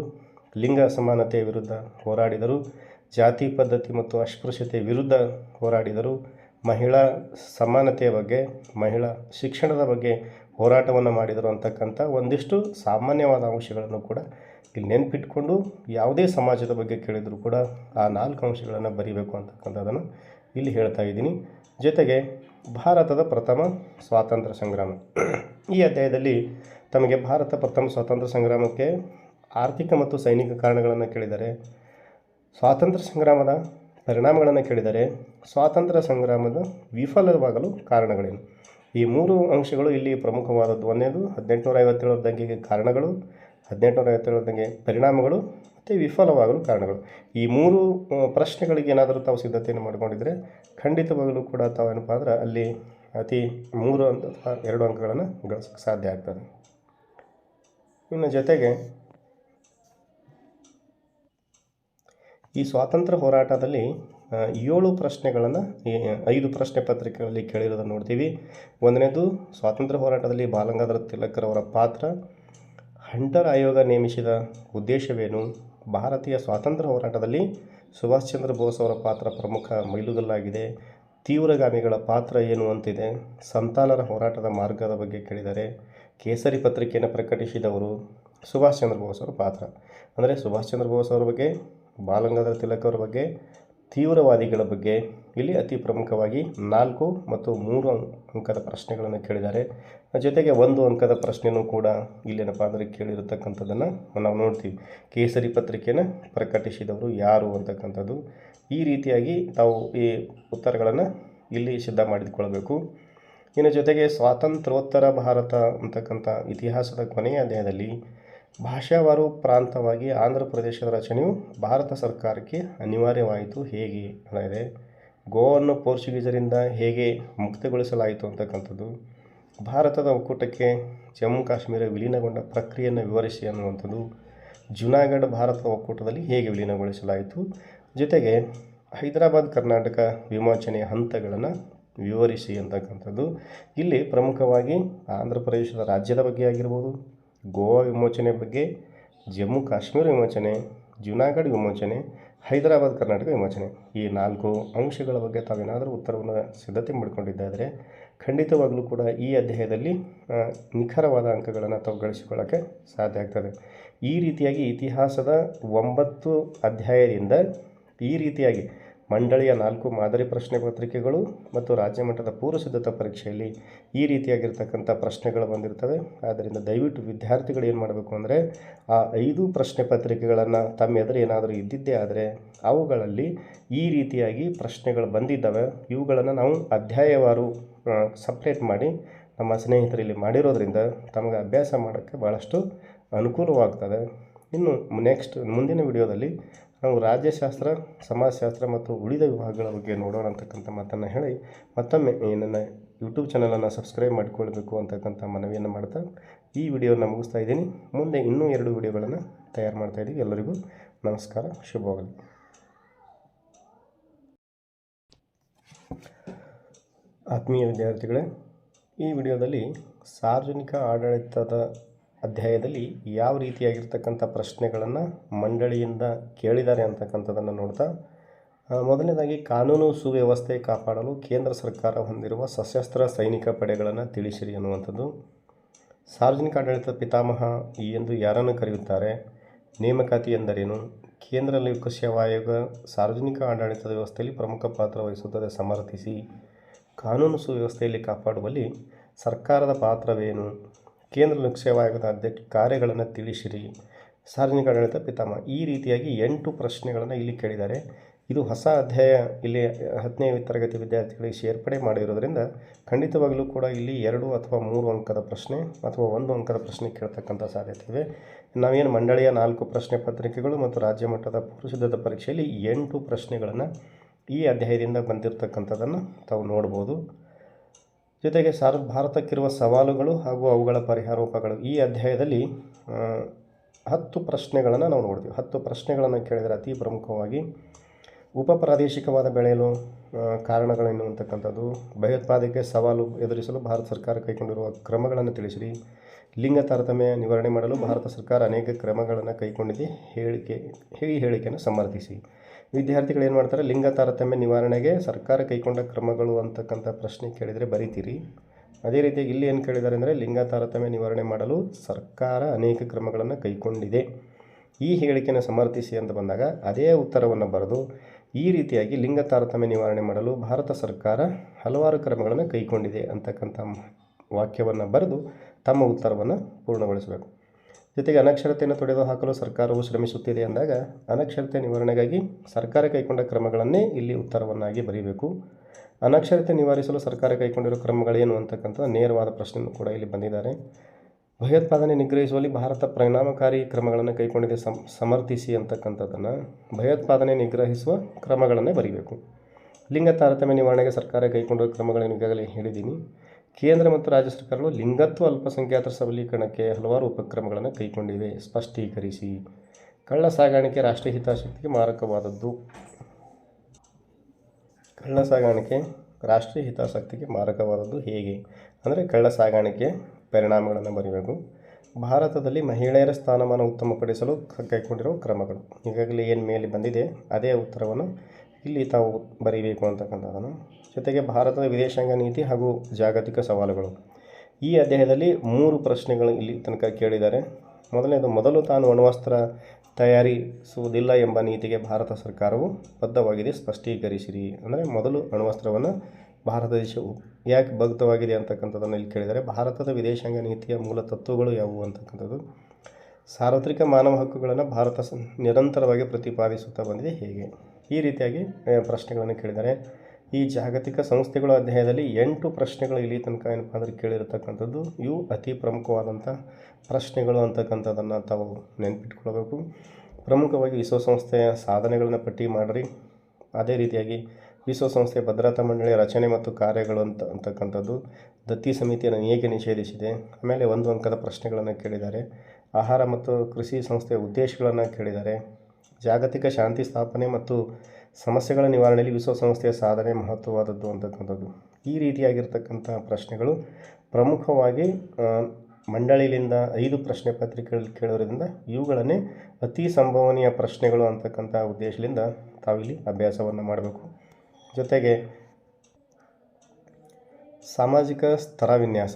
ಲಿಂಗ ಸಮಾನತೆಯ ವಿರುದ್ಧ ಹೋರಾಡಿದರು, ಜಾತಿ ಪದ್ಧತಿ ಮತ್ತು ಅಸ್ಪೃಶ್ಯತೆ ವಿರುದ್ಧ ಹೋರಾಡಿದರು, ಮಹಿಳಾ ಸಮಾನತೆಯ ಬಗ್ಗೆ, ಮಹಿಳಾ ಶಿಕ್ಷಣದ ಬಗ್ಗೆ ಹೋರಾಟವನ್ನು ಮಾಡಿದರು ಅಂತಕ್ಕಂಥ ಒಂದಿಷ್ಟು ಸಾಮಾನ್ಯವಾದ ಅಂಶಗಳನ್ನು ಕೂಡ ಇಲ್ಲಿ ನೆನಪಿಟ್ಕೊಂಡು ಯಾವುದೇ ಸಮಾಜದ ಬಗ್ಗೆ ಕೇಳಿದರೂ ಕೂಡ ಆ ನಾಲ್ಕು ಅಂಶಗಳನ್ನು ಬರೀಬೇಕು ಅಂತಕ್ಕಂಥದ್ದನ್ನು ಇಲ್ಲಿ ಹೇಳ್ತಾ ಇದ್ದೀನಿ. ಜೊತೆಗೆ ಭಾರತದ ಪ್ರಥಮ ಸ್ವಾತಂತ್ರ್ಯ ಸಂಗ್ರಾಮ. ಈ ಅಧ್ಯಾಯದಲ್ಲಿ ತಮಗೆ ಭಾರತ ಪ್ರಥಮ ಸ್ವಾತಂತ್ರ್ಯ ಸಂಗ್ರಾಮಕ್ಕೆ ಆರ್ಥಿಕ ಮತ್ತು ಸೈನಿಕ ಕಾರಣಗಳನ್ನು ಕೇಳಿದರೆ, ಸ್ವಾತಂತ್ರ್ಯ ಸಂಗ್ರಾಮದ ಪರಿಣಾಮಗಳನ್ನು ಕೇಳಿದರೆ, ಸ್ವಾತಂತ್ರ್ಯ ಸಂಗ್ರಾಮದ ವಿಫಲವಾಗಲು ಕಾರಣಗಳೇನು? ಈ ಮೂರು ಅಂಶಗಳು ಇಲ್ಲಿ ಪ್ರಮುಖವಾದದ್ದು. ಒಂದೇದು ಹದಿನೆಂಟುನೂರ ಐವತ್ತೇಳರ ದಂಗೆಗೆ ಕಾರಣಗಳು ಹದಿನೆಂಟುನೂರ ಐವತ್ತೇಳರ ದಂಗೆ ಪರಿಣಾಮಗಳು ಮತ್ತು ವಿಫಲವಾಗಲು ಕಾರಣಗಳು. ಈ ಮೂರು ಪ್ರಶ್ನೆಗಳಿಗೆ ಏನಾದರೂ ತಾವು ಸಿದ್ಧತೆಯನ್ನು ಮಾಡಿಕೊಂಡಿದ್ದರೆ ಖಂಡಿತವಾಗಲೂ ಕೂಡ ತಾವೇನಪ್ಪ ಅಂದ್ರೆ ಅಲ್ಲಿ ಅತಿ ಮೂರು ಅಂತ ಅಥವಾ ಎರಡು ಅಂಕಗಳನ್ನು ಗಳಿಸೋಕ್ಕೆ ಸಾಧ್ಯ ಆಗ್ತದೆ. ಇನ್ನು ಜೊತೆಗೆ ಈ ಸ್ವಾತಂತ್ರ್ಯ ಹೋರಾಟದಲ್ಲಿ ಏಳು ಪ್ರಶ್ನೆಗಳನ್ನು ಐದು ಪ್ರಶ್ನೆ ಪತ್ರಿಕೆಗಳಲ್ಲಿ ಕೇಳಿರೋದನ್ನು ನೋಡ್ತೀವಿ. ಒಂದನೇದು, ಸ್ವಾತಂತ್ರ್ಯ ಹೋರಾಟದಲ್ಲಿ ಬಾಲಗಂಗಾಧರ ತಿಲಕರವರ ಪಾತ್ರ. ಹಂಟರ್ ಆಯೋಗ ನೇಮಿಸಿದ ಉದ್ದೇಶವೇನು? ಭಾರತೀಯ ಸ್ವಾತಂತ್ರ್ಯ ಹೋರಾಟದಲ್ಲಿ ಸುಭಾಷ್ ಚಂದ್ರ ಬೋಸ್ ಅವರ ಪಾತ್ರ ಪ್ರಮುಖ ಮೈಲುಗಲ್ಲಾಗಿದೆ. ತೀವ್ರಗಾಮಿಗಳ ಪಾತ್ರ ಏನು ಅಂತಿದೆ? ಸಂತಾನರ ಹೋರಾಟದ ಮಾರ್ಗದ ಬಗ್ಗೆ ಕೇಳಿದರೆ, ಕೇಸರಿ ಪತ್ರಿಕೆಯನ್ನು ಪ್ರಕಟಿಸಿದವರು ಸುಭಾಷ್ ಚಂದ್ರ ಬೋಸ್ ಅವರ ಪಾತ್ರ. ಅಂದರೆ ಸುಭಾಷ್ ಚಂದ್ರ ಬೋಸ್ ಅವರ ಬಗ್ಗೆ, ಬಾಲಗಂಗಾಧರ ತಿಲಕ್ ಅವರ ಬಗ್ಗೆ ತೀವ್ರವಾದಿಗಳ ಬಗ್ಗೆ ಇಲ್ಲಿ ಅತಿ ಪ್ರಮುಖವಾಗಿ ನಾಲ್ಕು ಮತ್ತು ಮೂರು ಅಂಕದ ಪ್ರಶ್ನೆಗಳನ್ನು ಕೇಳಿದ್ದಾರೆ. ಜೊತೆಗೆ ಒಂದು ಅಂಕದ ಪ್ರಶ್ನೆಯೂ ಕೂಡ ಇಲ್ಲೇನಪ್ಪ ಅಂದರೆ ಕೇಳಿರತಕ್ಕಂಥದ್ದನ್ನು ನಾವು ನೋಡ್ತೀವಿ. ಕೇಸರಿ ಪತ್ರಿಕೆಯನ್ನು ಪ್ರಕಟಿಸಿದವರು ಯಾರು ಅಂತಕ್ಕಂಥದ್ದು. ಈ ರೀತಿಯಾಗಿ ತಾವು ಈ ಉತ್ತರಗಳನ್ನು ಇಲ್ಲಿ ಸಿದ್ಧ ಮಾಡಿಕೊಳ್ಳಬೇಕು. ಇನ್ನು ಜೊತೆಗೆ ಸ್ವಾತಂತ್ರ್ಯೋತ್ತರ ಭಾರತ ಅಂತಕ್ಕಂಥ ಇತಿಹಾಸದ ಕೊನೆಯ ಅಧ್ಯಾಯದಲ್ಲಿ ಭಾಷಾವಾರು ಪ್ರಾಂತವಾಗಿ ಆಂಧ್ರ ಪ್ರದೇಶದ ರಚನೆಯು ಭಾರತ ಸರ್ಕಾರಕ್ಕೆ ಅನಿವಾರ್ಯವಾಯಿತು. ಹೇಗೆ ಅನ್ನೋದಿದೆ ಗೋವನ್ನು ಪೋರ್ಚುಗೀಸರಿಂದ ಹೇಗೆ ಮುಕ್ತಗೊಳಿಸಲಾಯಿತು ಅಂತಕ್ಕಂಥದ್ದು, ಭಾರತದ ಒಕ್ಕೂಟಕ್ಕೆ ಜಮ್ಮು ಕಾಶ್ಮೀರ ವಿಲೀನಗೊಂಡ ಪ್ರಕ್ರಿಯೆಯನ್ನು ವಿವರಿಸಿ ಅನ್ನುವಂಥದ್ದು, ಜುನಾಗಢ ಭಾರತದ ಒಕ್ಕೂಟದಲ್ಲಿ ಹೇಗೆ ವಿಲೀನಗೊಳಿಸಲಾಯಿತು, ಜೊತೆಗೆ ಹೈದರಾಬಾದ್ ಕರ್ನಾಟಕ ವಿಮೋಚನೆಯ ಹಂತಗಳನ್ನು ವಿವರಿಸಿ ಅಂತಕ್ಕಂಥದ್ದು. ಇಲ್ಲಿ ಪ್ರಮುಖವಾಗಿ ಆಂಧ್ರ ಪ್ರದೇಶದ ರಾಜ್ಯದ ಬಗ್ಗೆ ಆಗಿರ್ಬೋದು ಗೋವಾ ವಿಮೋಚನೆ ಬಗ್ಗೆ, ಜಮ್ಮು ಕಾಶ್ಮೀರ ವಿಮೋಚನೆ, ಜುನಾಗಢ್ ವಿಮೋಚನೆ, ಹೈದರಾಬಾದ್ ಕರ್ನಾಟಕ ವಿಮೋಚನೆ. ಈ ನಾಲ್ಕು ಅಂಶಗಳ ಬಗ್ಗೆ ತಾವೇನಾದರೂ ಉತ್ತರವನ್ನು ಸಿದ್ಧತೆ ಮಾಡಿಕೊಂಡಿದ್ದಾದರೆ ಖಂಡಿತವಾಗಲೂ ಕೂಡ ಈ ಅಧ್ಯಾಯದಲ್ಲಿ ನಿಖರವಾದ ಅಂಕಗಳನ್ನು ತಾವು ಗಳಿಸಿಕೊಳ್ಳೋಕ್ಕೆ ಸಾಧ್ಯ ಆಗ್ತದೆ. ಈ ರೀತಿಯಾಗಿ ಇತಿಹಾಸದ ಒಂಬತ್ತು ಅಧ್ಯಾಯದಿಂದ ಈ ರೀತಿಯಾಗಿ ಮಂಡಳಿಯ ನಾಲ್ಕು ಮಾದರಿ ಪ್ರಶ್ನೆ ಪತ್ರಿಕೆಗಳು ಮತ್ತು ರಾಜ್ಯ ಮಟ್ಟದ ಪೂರ್ವ ಸಿದ್ಧತಾ ಪರೀಕ್ಷೆಯಲ್ಲಿ ಈ ರೀತಿಯಾಗಿರ್ತಕ್ಕಂಥ ಪ್ರಶ್ನೆಗಳು ಬಂದಿರ್ತವೆ. ಆದ್ದರಿಂದ ದಯವಿಟ್ಟು ವಿದ್ಯಾರ್ಥಿಗಳು ಏನು ಮಾಡಬೇಕು ಅಂದರೆ, ಆ ಐದು ಪ್ರಶ್ನೆ ಪತ್ರಿಕೆಗಳನ್ನು ತಮ್ಮ ಎದುರು ಏನಾದರೂ ಇದ್ದಿದ್ದೇ ಆದರೆ, ಅವುಗಳಲ್ಲಿ ಈ ರೀತಿಯಾಗಿ ಪ್ರಶ್ನೆಗಳು ಬಂದಿದ್ದಾವೆ. ಇವುಗಳನ್ನು ನಾವು ಅಧ್ಯಾಯವಾರು ಸಪ್ರೇಟ್ ಮಾಡಿ ನಮ್ಮ ಸ್ನೇಹಿತರಲ್ಲಿ ಮಾಡಿರೋದ್ರಿಂದ ತಮಗೆ ಅಭ್ಯಾಸ ಮಾಡೋಕ್ಕೆ ಭಾಳಷ್ಟು ಅನುಕೂಲವಾಗ್ತದೆ. ಇನ್ನು ನೆಕ್ಸ್ಟ್ ಮುಂದಿನ ವಿಡಿಯೋದಲ್ಲಿ ನಾವು ರಾಜ್ಯಶಾಸ್ತ್ರ, ಸಮಾಜಶಾಸ್ತ್ರ ಮತ್ತು ಉಳಿದ ವಿಭಾಗಗಳ ಬಗ್ಗೆ ನೋಡೋಣ ಅಂತಕ್ಕಂಥ ಮಾತನ್ನು ಹೇಳಿ ಮತ್ತೊಮ್ಮೆ ನನ್ನ ಯೂಟ್ಯೂಬ್ ಚಾನಲನ್ನು ಸಬ್ಸ್ಕ್ರೈಬ್ ಮಾಡಿಕೊಳ್ಬೇಕು ಅಂತಕ್ಕಂಥ ಮನವಿಯನ್ನು ಮಾಡ್ತಾ ಈ ವಿಡಿಯೋನ ಮುಗಿಸ್ತಾ ಇದ್ದೀನಿ. ಮುಂದೆ ಇನ್ನೂ ಎರಡು ವಿಡಿಯೋಗಳನ್ನು ತಯಾರು ಮಾಡ್ತಾ ಇದ್ದೀವಿ. ಎಲ್ಲರಿಗೂ ನಮಸ್ಕಾರ. ಶುಭವಾಗಲಿ. ಆತ್ಮೀಯ ವಿದ್ಯಾರ್ಥಿಗಳೇ, ಈ ವಿಡಿಯೋದಲ್ಲಿ ಸಾರ್ವಜನಿಕ ಆಡಳಿತದ ಅಧ್ಯಾಯದಲ್ಲಿ ಯಾವ ರೀತಿಯಾಗಿರ್ತಕ್ಕಂಥ ಪ್ರಶ್ನೆಗಳನ್ನು ಮಂಡಳಿಯಿಂದ ಕೇಳಿದ್ದಾರೆ ಅಂತಕ್ಕಂಥದ್ದನ್ನು ನೋಡ್ತಾ ಮೊದಲನೇದಾಗಿ ಕಾನೂನು ಸುವ್ಯವಸ್ಥೆ ಕಾಪಾಡಲು ಕೇಂದ್ರ ಸರ್ಕಾರ ಹೊಂದಿರುವ ಸಶಸ್ತ್ರ ಸೈನಿಕ ಪಡೆಗಳನ್ನು ತಿಳಿಸಿರಿ ಅನ್ನುವಂಥದ್ದು. ಸಾರ್ವಜನಿಕ ಆಡಳಿತ ಪಿತಾಮಹ ಎಂದು ಯಾರನ್ನು ಕರೆಯುತ್ತಾರೆ? ನೇಮಕಾತಿ ಎಂದರೇನು? ಕೇಂದ್ರ ಲೋಕ ಸೇವಾ ಆಯೋಗ ಸಾರ್ವಜನಿಕ ಆಡಳಿತದ ವ್ಯವಸ್ಥೆಯಲ್ಲಿ ಪ್ರಮುಖ ಪಾತ್ರ ವಹಿಸುತ್ತದೆ ಸಮರ್ಥಿಸಿ. ಕಾನೂನು ಸುವ್ಯವಸ್ಥೆಯಲ್ಲಿ ಕಾಪಾಡುವಲ್ಲಿ ಸರ್ಕಾರದ ಪಾತ್ರವೇನು? ಕೇಂದ್ರ ಲೋಕಸೇವಾ ಆಯೋಗದ ಅಧ್ಯಕ್ಷ ಕಾರ್ಯಗಳನ್ನು ತಿಳಿಸಿರಿ. ಸಾರ್ವಜನಿಕ ಆಡಳಿತ ಪಿತಾಮಹ, ಈ ರೀತಿಯಾಗಿ ಎಂಟು ಪ್ರಶ್ನೆಗಳನ್ನು ಇಲ್ಲಿ ಕೇಳಿದ್ದಾರೆ. ಇದು ಹೊಸ ಅಧ್ಯಾಯ ಇಲ್ಲಿ ಹದಿನೈದು ತರಗತಿ ವಿದ್ಯಾರ್ಥಿಗಳಿಗೆ ಸೇರ್ಪಡೆ ಮಾಡಿರೋದ್ರಿಂದ ಖಂಡಿತವಾಗಲೂ ಕೂಡ ಇಲ್ಲಿ ಎರಡು ಅಥವಾ ಮೂರು ಅಂಕದ ಪ್ರಶ್ನೆ ಅಥವಾ ಒಂದು ಅಂಕದ ಪ್ರಶ್ನೆ ಕೇಳ್ತಕ್ಕಂಥ ಸಾಧ್ಯತೆ ಇವೆ ನಾವೇನು ಮಂಡಳಿಯ ನಾಲ್ಕು ಪ್ರಶ್ನೆ ಪತ್ರಿಕೆಗಳು ಮತ್ತು ರಾಜ್ಯ ಮಟ್ಟದ ಪುರುಷದ ಪರೀಕ್ಷೆಯಲ್ಲಿ ಎಂಟು ಪ್ರಶ್ನೆಗಳನ್ನು ಈ ಅಧ್ಯಾಯದಿಂದ ಬಂದಿರತಕ್ಕಂಥದ್ದನ್ನು ತಾವು ನೋಡ್ಬೋದು. ಜೊತೆಗೆ ಸಾರ್, ಭಾರತಕ್ಕಿರುವ ಸವಾಲುಗಳು ಹಾಗೂ ಅವುಗಳ ಪರಿಹಾರೋಪಗಳು. ಈ ಅಧ್ಯಾಯದಲ್ಲಿ ಹತ್ತು ಪ್ರಶ್ನೆಗಳನ್ನು ನಾವು ನೋಡ್ತೀವಿ. ಹತ್ತು ಪ್ರಶ್ನೆಗಳನ್ನು ಕೇಳಿದರೆ ಅತಿ ಪ್ರಮುಖವಾಗಿ ಉಪ ಪ್ರಾದೇಶಿಕವಾದ ಬೆಳೆಯಲು ಕಾರಣಗಳೇನು ಅಂತಕ್ಕಂಥದ್ದು ಸವಾಲು ಎದುರಿಸಲು ಭಾರತ ಸರ್ಕಾರ ಕೈಗೊಂಡಿರುವ ಕ್ರಮಗಳನ್ನು ತಿಳಿಸಿರಿ. ಲಿಂಗ ತಾರತಮ್ಯ ನಿವಾರಣೆ ಮಾಡಲು ಭಾರತ ಸರ್ಕಾರ ಅನೇಕ ಕ್ರಮಗಳನ್ನು ಕೈಗೊಂಡಿದೆ. ಹೇಳಿಕೆ, ಈ ಹೇಳಿಕೆಯನ್ನು ಸಮರ್ಥಿಸಿ. ವಿದ್ಯಾರ್ಥಿಗಳು ಏನು ಮಾಡ್ತಾರೆ? ಲಿಂಗ ತಾರತಮ್ಯ ನಿವಾರಣೆಗೆ ಸರ್ಕಾರ ಕೈಗೊಂಡ ಕ್ರಮಗಳು ಅಂತಕ್ಕಂಥ ಪ್ರಶ್ನೆ ಕೇಳಿದರೆ ಬರೀತೀರಿ. ಅದೇ ರೀತಿಯಾಗಿ ಇಲ್ಲಿ ಏನು ಕೇಳಿದ್ದಾರೆ ಅಂದರೆ ಲಿಂಗ ತಾರತಮ್ಯ ನಿವಾರಣೆ ಮಾಡಲು ಸರ್ಕಾರ ಅನೇಕ ಕ್ರಮಗಳನ್ನು ಕೈಗೊಂಡಿದೆ. ಈ ಹೇಳಿಕೆಯನ್ನು ಸಮರ್ಥಿಸಿ ಅಂತ ಬಂದಾಗ ಅದೇ ಉತ್ತರವನ್ನು ಬರೆದು ಈ ರೀತಿಯಾಗಿ ಲಿಂಗ ತಾರತಮ್ಯ ನಿವಾರಣೆ ಮಾಡಲು ಭಾರತ ಸರ್ಕಾರ ಹಲವಾರು ಕ್ರಮಗಳನ್ನು ಕೈಗೊಂಡಿದೆ ಅಂತಕ್ಕಂಥ ವಾಕ್ಯವನ್ನು ಬರೆದು ತಮ್ಮ ಉತ್ತರವನ್ನು ಪೂರ್ಣಗೊಳಿಸಬೇಕು. ಜೊತೆಗೆ ಅನಕ್ಷರತೆಯನ್ನು ತೊಡೆದು ಹಾಕಲು ಸರ್ಕಾರವು ಶ್ರಮಿಸುತ್ತಿದೆ ಅಂದಾಗ ಅನಕ್ಷರತೆ ನಿವಾರಣೆಗಾಗಿ ಸರ್ಕಾರ ಕೈಗೊಂಡ ಕ್ರಮಗಳನ್ನೇ ಇಲ್ಲಿ ಉತ್ತರವನ್ನಾಗಿ ಬರೀಬೇಕು. ಅನಕ್ಷರತೆ ನಿವಾರಿಸಲು ಸರ್ಕಾರ ಕೈಗೊಂಡಿರುವ ಕ್ರಮಗಳೇನು ಅಂತಕ್ಕಂಥ ನೇರವಾದ ಪ್ರಶ್ನೆಯನ್ನು ಕೂಡ ಇಲ್ಲಿ ಬಂದಿದ್ದಾರೆ. ಭಯೋತ್ಪಾದನೆ ನಿಗ್ರಹಿಸುವಲ್ಲಿ ಭಾರತ ಪರಿಣಾಮಕಾರಿ ಕ್ರಮಗಳನ್ನು ಕೈಗೊಂಡಿದೆ ಸಮ್, ಸಮರ್ಥಿಸಿ ಅಂತಕ್ಕಂಥದ್ದನ್ನು ಭಯೋತ್ಪಾದನೆ ನಿಗ್ರಹಿಸುವ ಕ್ರಮಗಳನ್ನೇ ಬರೀಬೇಕು. ಲಿಂಗ ತಾರತಮ್ಯ ನಿವಾರಣೆಗೆ ಸರ್ಕಾರ ಕೈಗೊಂಡಿರುವ ಕ್ರಮಗಳನ್ನು ಈಗಾಗಲೇ ಹೇಳಿದ್ದೀನಿ. ಕೇಂದ್ರ ಮತ್ತು ರಾಜ್ಯ ಸರ್ಕಾರಗಳು ಲಿಂಗತ್ವ ಅಲ್ಪಸಂಖ್ಯಾತರ ಸಬಲೀಕರಣಕ್ಕೆ ಹಲವಾರು ಉಪಕ್ರಮಗಳನ್ನು ಕೈಗೊಂಡಿವೆ. ಸ್ಪಷ್ಟೀಕರಿಸಿ. ಕಳ್ಳ ಸಾಗಾಣಿಕೆ ರಾಷ್ಟ್ರೀಯ ಹಿತಾಸಕ್ತಿಗೆ ಮಾರಕವಾದದ್ದು. ಕಳ್ಳ ಸಾಗಾಣಿಕೆ ರಾಷ್ಟ್ರೀಯ ಹಿತಾಸಕ್ತಿಗೆ ಮಾರಕವಾದದ್ದು ಹೇಗೆ? ಅಂದರೆ ಕಳ್ಳ ಸಾಗಾಣಿಕೆ ಪರಿಣಾಮಗಳನ್ನು ಬರೆಯಬೇಕು ಭಾರತದಲ್ಲಿ ಮಹಿಳೆಯರ ಸ್ಥಾನಮಾನ ಉತ್ತಮಪಡಿಸಲು ಕೈಗೊಂಡಿರುವ ಕ್ರಮಗಳು. ಈಗಾಗಲೇ ಏನು ಮೇಲೆ ಬಂದಿದೆ, ಅದೇ ಉತ್ತರವನ್ನು ಇಲ್ಲಿ ತಾವು ಬರೀಬೇಕು ಅಂತಕ್ಕಂಥದ್ದನ್ನು. ಜೊತೆಗೆ ಭಾರತದ ವಿದೇಶಾಂಗ ನೀತಿ ಹಾಗೂ ಜಾಗತಿಕ ಸವಾಲುಗಳು. ಈ ಅಧ್ಯಾಯದಲ್ಲಿ ಮೂರು ಪ್ರಶ್ನೆಗಳು ಇಲ್ಲಿ ತನಕ ಕೇಳಿದ್ದಾರೆ. ಮೊದಲನೇದು, ಮೊದಲು ತಾನು ಅಣ್ವಸ್ತ್ರ ತಯಾರಿಸುವುದಿಲ್ಲ ಎಂಬ ನೀತಿಗೆ ಭಾರತ ಸರ್ಕಾರವು ಬದ್ಧವಾಗಿದೆ, ಸ್ಪಷ್ಟೀಕರಿಸಿರಿ. ಅಂದರೆ ಮೊದಲು ಅಣ್ವಸ್ತ್ರವನ್ನು ಭಾರತ ದೇಶವು ಯಾಕೆ ಬದ್ಧವಾಗಿದೆ ಅಂತಕ್ಕಂಥದ್ದನ್ನು ಇಲ್ಲಿ ಕೇಳಿದರೆ ಭಾರತದ ವಿದೇಶಾಂಗ ನೀತಿಯ ಮೂಲ ತತ್ವಗಳು ಯಾವುವು ಅಂತಕ್ಕಂಥದ್ದು. ಸಾರ್ವತ್ರಿಕ ಮಾನವ ಹಕ್ಕುಗಳನ್ನು ಭಾರತ ನಿರಂತರವಾಗಿ ಪ್ರತಿಪಾದಿಸುತ್ತಾ ಬಂದಿದೆ. ಹೇಗೆ? ಈ ರೀತಿಯಾಗಿ ಪ್ರಶ್ನೆಗಳನ್ನು ಕೇಳಿದ್ದಾರೆ. ಈ ಜಾಗತಿಕ ಸಂಸ್ಥೆಗಳ ಅಧ್ಯಾಯದಲ್ಲಿ ಎಂಟು ಪ್ರಶ್ನೆಗಳು ಇಲ್ಲಿ ತನಕ ಏನಪ್ಪ ಅಂದರೆ ಕೇಳಿರತಕ್ಕಂಥದ್ದು. ಇವು ಅತಿ ಪ್ರಮುಖವಾದಂಥ ಪ್ರಶ್ನೆಗಳು ಅಂತಕ್ಕಂಥದ್ದನ್ನು ತಾವು ನೆನಪಿಟ್ಕೊಳ್ಬೇಕು. ಪ್ರಮುಖವಾಗಿ ವಿಶ್ವಸಂಸ್ಥೆಯ ಸಾಧನೆಗಳನ್ನು ಪಟ್ಟಿ ಮಾಡಿರಿ. ಅದೇ ರೀತಿಯಾಗಿ ವಿಶ್ವಸಂಸ್ಥೆ ಭದ್ರತಾ ಮಂಡಳಿಯ ರಚನೆ ಮತ್ತು ಕಾರ್ಯಗಳು ಅಂತ ಅಂತಕ್ಕಂಥದ್ದು. ದತ್ತಿ ಸಮಿತಿಯನ್ನು ಹೇಗೆ ನಿಷೇಧಿಸಿದೆ. ಆಮೇಲೆ ಒಂದು ಅಂಕದ ಪ್ರಶ್ನೆಗಳನ್ನು ಕೇಳಿದ್ದಾರೆ. ಆಹಾರ ಮತ್ತು ಕೃಷಿ ಸಂಸ್ಥೆಯ ಉದ್ದೇಶಗಳನ್ನು ಕೇಳಿದ್ದಾರೆ. ಜಾಗತಿಕ ಶಾಂತಿ ಸ್ಥಾಪನೆ ಮತ್ತು ಸಮಸ್ಯೆಗಳ ನಿವಾರಣೆಯಲ್ಲಿ ವಿಶ್ವಸಂಸ್ಥೆಯ ಸಾಧನೆ ಮಹತ್ವವಾದದ್ದು ಅಂತಕ್ಕಂಥದ್ದು. ಈ ರೀತಿಯಾಗಿರ್ತಕ್ಕಂಥ ಪ್ರಶ್ನೆಗಳು ಪ್ರಮುಖವಾಗಿ ಮಂಡಳಿಯಿಂದ ಐದು ಪ್ರಶ್ನೆ ಪತ್ರಿಕೆಗಳಲ್ಲಿ ಕೇಳೋದ್ರಿಂದ ಇವುಗಳನ್ನೇ ಅತಿ ಸಂಭವನೀಯ ಪ್ರಶ್ನೆಗಳು ಅಂತಕ್ಕಂಥ ಉದ್ದೇಶದಿಂದ ತಾವಿಲ್ಲಿ ಅಭ್ಯಾಸವನ್ನು ಮಾಡಬೇಕು. ಜೊತೆಗೆ ಸಾಮಾಜಿಕ ಸ್ತರ ವಿನ್ಯಾಸ.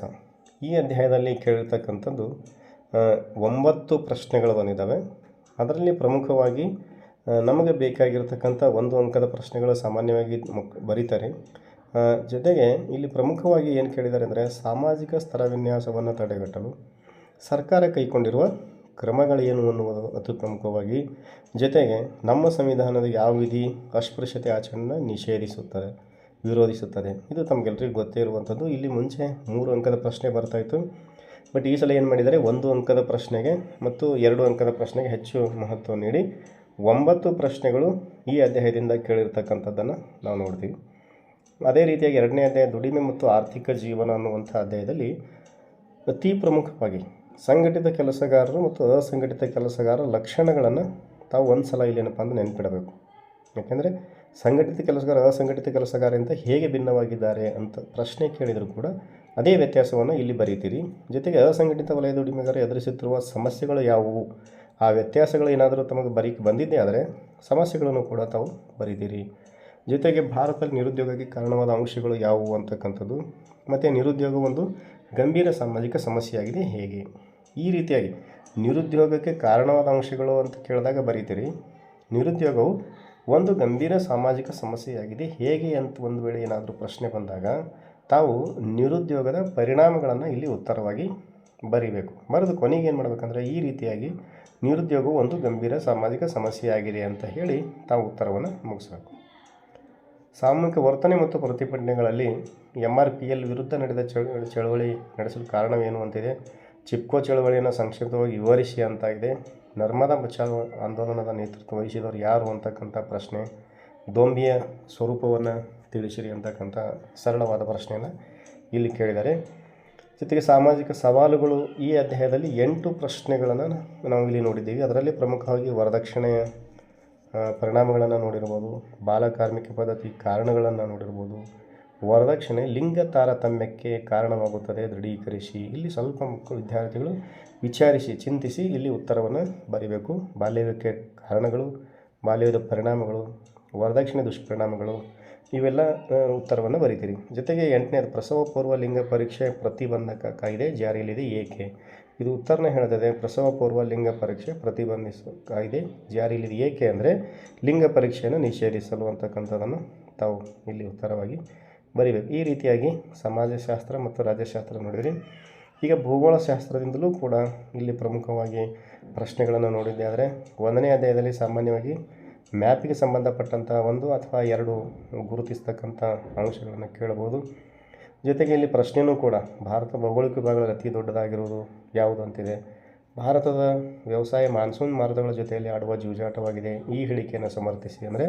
ಈ ಅಧ್ಯಾಯದಲ್ಲಿ ಕೇಳಿರ್ತಕ್ಕಂಥದ್ದು ಒಂಬತ್ತು ಪ್ರಶ್ನೆಗಳು ಬಂದಿದ್ದಾವೆ. ಅದರಲ್ಲಿ ಪ್ರಮುಖವಾಗಿ ನಮಗೆ ಬೇಕಾಗಿರತಕ್ಕಂಥ ಒಂದು ಅಂಕದ ಪ್ರಶ್ನೆಗಳು ಸಾಮಾನ್ಯವಾಗಿ ಮುಕ್ ಬರೀತಾರೆ. ಜೊತೆಗೆ ಇಲ್ಲಿ ಪ್ರಮುಖವಾಗಿ ಏನು ಕೇಳಿದ್ದಾರೆ ಅಂದರೆ ಸಾಮಾಜಿಕ ಸ್ತರ ವಿನ್ಯಾಸವನ್ನು ತಡೆಗಟ್ಟಲು ಸರ್ಕಾರ ಕೈಗೊಂಡಿರುವ ಕ್ರಮಗಳೇನು ಅನ್ನುವುದು ಅತಿ ಪ್ರಮುಖವಾಗಿ. ಜೊತೆಗೆ ನಮ್ಮ ಸಂವಿಧಾನದ ಯಾವ ವಿಧಿ ಅಸ್ಪೃಶ್ಯತೆ ಆಚರಣೆಯನ್ನು ನಿಷೇಧಿಸುತ್ತದೆ, ವಿರೋಧಿಸುತ್ತದೆ, ಇದು ತಮಗೆಲ್ಲರಿಗೂ ಗೊತ್ತೇ ಇರುವಂಥದ್ದು. ಇಲ್ಲಿ ಮುಂಚೆ ಮೂರು ಅಂಕದ ಪ್ರಶ್ನೆ ಬರ್ತಾಯಿತ್ತು ಬಟ್ ಈ ಸಲ ಏನು ಮಾಡಿದ್ದಾರೆ? ಒಂದು ಅಂಕದ ಪ್ರಶ್ನೆಗೆ ಮತ್ತು ಎರಡು ಅಂಕದ ಪ್ರಶ್ನೆಗೆ ಹೆಚ್ಚು ಮಹತ್ವ ನೀಡಿ ಒಂಬತ್ತು ಪ್ರಶ್ನೆಗಳು ಈ ಅಧ್ಯಾಯದಿಂದ ಕೇಳಿರ್ತಕ್ಕಂಥದ್ದನ್ನು ನಾವು ನೋಡ್ತೀವಿ. ಅದೇ ರೀತಿಯಾಗಿ ಎರಡನೇ ಅಧ್ಯಾಯ ದುಡಿಮೆ ಮತ್ತು ಆರ್ಥಿಕ ಜೀವನ ಅನ್ನುವಂಥ ಅಧ್ಯಾಯದಲ್ಲಿ ಅತಿ ಪ್ರಮುಖವಾಗಿ ಸಂಘಟಿತ ಕೆಲಸಗಾರರು ಮತ್ತು ಅಸಂಘಟಿತ ಕೆಲಸಗಾರರ ಲಕ್ಷಣಗಳನ್ನು ತಾವು ಒಂದು ಸಲ ಇಲ್ಲೇನಪ್ಪ ಅಂದ್ರೆ ನೆನ್ಪಿಡಬೇಕು. ಯಾಕೆಂದರೆ ಸಂಘಟಿತ ಕೆಲಸಗಾರ, ಅಸಂಘಟಿತ ಕೆಲಸಗಾರ ಅಂತ ಹೇಗೆ ಭಿನ್ನವಾಗಿದ್ದಾರೆ ಅಂತ ಪ್ರಶ್ನೆ ಕೇಳಿದರೂ ಕೂಡ ಅದೇ ವ್ಯತ್ಯಾಸವನ್ನು ಇಲ್ಲಿ ಬರೀತೀರಿ. ಜೊತೆಗೆ ಅಸಂಘಟಿತ ವಲಯದ ದುಡಿಮೆಗಾರ ಎದುರಿಸುತ್ತಿರುವ ಸಮಸ್ಯೆಗಳು ಯಾವುವು? ಆ ವ್ಯತ್ಯಾಸಗಳು ಏನಾದರೂ ತಮಗೆ ಬರೀಕ್ ಬಂದಿದ್ದೇ ಆದರೆ ಸಮಸ್ಯೆಗಳನ್ನು ಕೂಡ ತಾವು ಬರೀತೀರಿ. ಜೊತೆಗೆ ಭಾರತದಲ್ಲಿ ನಿರುದ್ಯೋಗಕ್ಕೆ ಕಾರಣವಾದ ಅಂಶಗಳು ಯಾವುವು ಅಂತಕ್ಕಂಥದ್ದು. ಮತ್ತು ನಿರುದ್ಯೋಗ ಒಂದು ಗಂಭೀರ ಸಾಮಾಜಿಕ ಸಮಸ್ಯೆಯಾಗಿದೆ ಹೇಗೆ? ಈ ರೀತಿಯಾಗಿ ನಿರುದ್ಯೋಗಕ್ಕೆ ಕಾರಣವಾದ ಅಂಶಗಳು ಅಂತ ಕೇಳಿದಾಗ ಬರೀತೀರಿ. ನಿರುದ್ಯೋಗವು ಒಂದು ಗಂಭೀರ ಸಾಮಾಜಿಕ ಸಮಸ್ಯೆಯಾಗಿದೆ ಹೇಗೆ ಅಂತ ಒಂದು ವೇಳೆ ಏನಾದರೂ ಪ್ರಶ್ನೆ ಬಂದಾಗ ತಾವು ನಿರುದ್ಯೋಗದ ಪರಿಣಾಮಗಳನ್ನು ಇಲ್ಲಿ ಉತ್ತರವಾಗಿ ಬರಿಬೇಕು. ಬರೆದು ಕೊನೆಗೆ ಏನು ಮಾಡಬೇಕಂದ್ರೆ ಈ ರೀತಿಯಾಗಿ ನಿರುದ್ಯೋಗವು ಒಂದು ಗಂಭೀರ ಸಾಮಾಜಿಕ ಸಮಸ್ಯೆಯಾಗಿದೆ ಅಂತ ಹೇಳಿ ತಾವು ಉತ್ತರವನ್ನು ಮುಗಿಸಬೇಕು. ಸಾಮೂಹಿಕ ವರ್ತನೆ ಮತ್ತು ಪ್ರತಿಭಟನೆಗಳಲ್ಲಿ ಎಂ ಆರ್ ಪಿ ಎಲ್ ವಿರುದ್ಧ ನಡೆದ ಚಳ, ಚಳವಳಿ ನಡೆಸಲು ಕಾರಣವೇನು ಅಂತಿದೆ? ಚಿಪ್ಕೋ ಚಳವಳಿಯನ್ನು ಸಂಕ್ಷಿಪ್ತವಾಗಿ ವಿವರಿಸಿ ಅಂತ ಇದೆ. ನರ್ಮದಾ ಬಚಾವ್ ಆಂದೋಲನದ ನೇತೃತ್ವ ವಹಿಸಿದವರು ಯಾರು ಅಂತಕ್ಕಂಥ ಪ್ರಶ್ನೆ, ದೊಂಬಿಯ ಸ್ವರೂಪವನ್ನು ತಿಳಿಸಿರಿ ಅಂತಕ್ಕಂಥ ಸರಳವಾದ ಪ್ರಶ್ನೆಯನ್ನು ಇಲ್ಲಿ ಕೇಳಿದ್ದಾರೆ ಜೊತೆಗೆ ಸಾಮಾಜಿಕ ಸವಾಲುಗಳು ಈ ಅಧ್ಯಾಯದಲ್ಲಿ ಎಂಟು ಪ್ರಶ್ನೆಗಳನ್ನು ನಾವು ಇಲ್ಲಿ ನೋಡಿದ್ದೀವಿ. ಅದರಲ್ಲಿ ಪ್ರಮುಖವಾಗಿ ವರದಕ್ಷಿಣೆಯ ಪರಿಣಾಮಗಳನ್ನು ನೋಡಿರ್ಬೋದು ಬಾಲಕಾರ್ಮಿಕ ಪದ್ಧತಿ ಕಾರಣಗಳನ್ನು ನೋಡಿರ್ಬೋದು, ವರದಕ್ಷಿಣೆ ಲಿಂಗ ತಾರತಮ್ಯಕ್ಕೆ ಕಾರಣವಾಗುತ್ತದೆ, ದೃಢೀಕರಿಸಿ, ಇಲ್ಲಿ ಸ್ವಲ್ಪ ಮಕ್ಕಳು, ವಿದ್ಯಾರ್ಥಿಗಳು ವಿಚಾರಿಸಿ, ಚಿಂತಿಸಿ ಇಲ್ಲಿ ಉತ್ತರವನ್ನು ಬರೀಬೇಕು. ಬಾಲ್ಯಕ್ಕೆ ಕಾರಣಗಳು, ಬಾಲ್ಯದ ಪರಿಣಾಮಗಳು, ವರದಕ್ಷಿಣೆ ದುಷ್ಪರಿಣಾಮಗಳು ಇವೆಲ್ಲ ಉತ್ತರವನ್ನು ಬರೀತೀರಿ. ಜೊತೆಗೆ ಎಂಟನೇದು, ಪ್ರಸವ ಪೂರ್ವ ಲಿಂಗ ಪರೀಕ್ಷೆ ಪ್ರತಿಬಂಧಕ ಕಾಯ್ದೆ ಜಾರಿಯಲ್ಲಿದೆ. ಏಕೆ? ಇದು ಉತ್ತರನ ಹೇಳ್ತದೆ ಪ್ರಸವ ಪೂರ್ವ ಲಿಂಗ ಪರೀಕ್ಷೆ ಪ್ರತಿಬಂಧಿಸುವ ಕಾಯ್ದೆ ಜಾರಿಯಲ್ಲಿದೆ. ಏಕೆ ಅಂದರೆ, ಲಿಂಗ ಪರೀಕ್ಷೆಯನ್ನು ನಿಷೇಧಿಸಲು ಅಂತಕ್ಕಂಥದ್ದನ್ನು ತಾವು ಇಲ್ಲಿ ಉತ್ತರವಾಗಿ ಬರಿಬೇಕು. ಈ ರೀತಿಯಾಗಿ ಸಮಾಜಶಾಸ್ತ್ರ ಮತ್ತು ರಾಜ್ಯಶಾಸ್ತ್ರ ನೋಡಿದ್ರಿ. ಈಗ ಭೂಗೋಳಶಾಸ್ತ್ರದಿಂದಲೂ ಕೂಡ ಇಲ್ಲಿ ಪ್ರಮುಖವಾಗಿ ಪ್ರಶ್ನೆಗಳನ್ನು ನೋಡಿದ್ದೆ. ಆದರೆ, ಒಂದನೇ ಅಧ್ಯಾಯದಲ್ಲಿ ಸಾಮಾನ್ಯವಾಗಿ ಮ್ಯಾಪಿಗೆ ಸಂಬಂಧಪಟ್ಟಂಥ ಒಂದು ಅಥವಾ ಎರಡು ಗುರುತಿಸ್ತಕ್ಕಂಥ ಅಂಶಗಳನ್ನು ಕೇಳಬಹುದು ಜೊತೆಗೆ ಇಲ್ಲಿ ಪ್ರಶ್ನೆಯೂ ಕೂಡ ಭಾರತ ಭೌಗೋಳಿಕ ವಿಭಾಗಗಳಲ್ಲಿ ಅತಿ ದೊಡ್ಡದಾಗಿರುವುದು ಯಾವುದು ಅಂತಿದೆ. ಭಾರತದ ವ್ಯವಸಾಯ ಮಾನ್ಸೂನ್ ಮಾರುತಗಳ ಜೊತೆಯಲ್ಲಿ ಆಡುವ ಜೂಜಾಟವಾಗಿದೆ ಈ ಹೇಳಿಕೆಯನ್ನು ಸಮರ್ಥಿಸಿ ಅಂದರೆ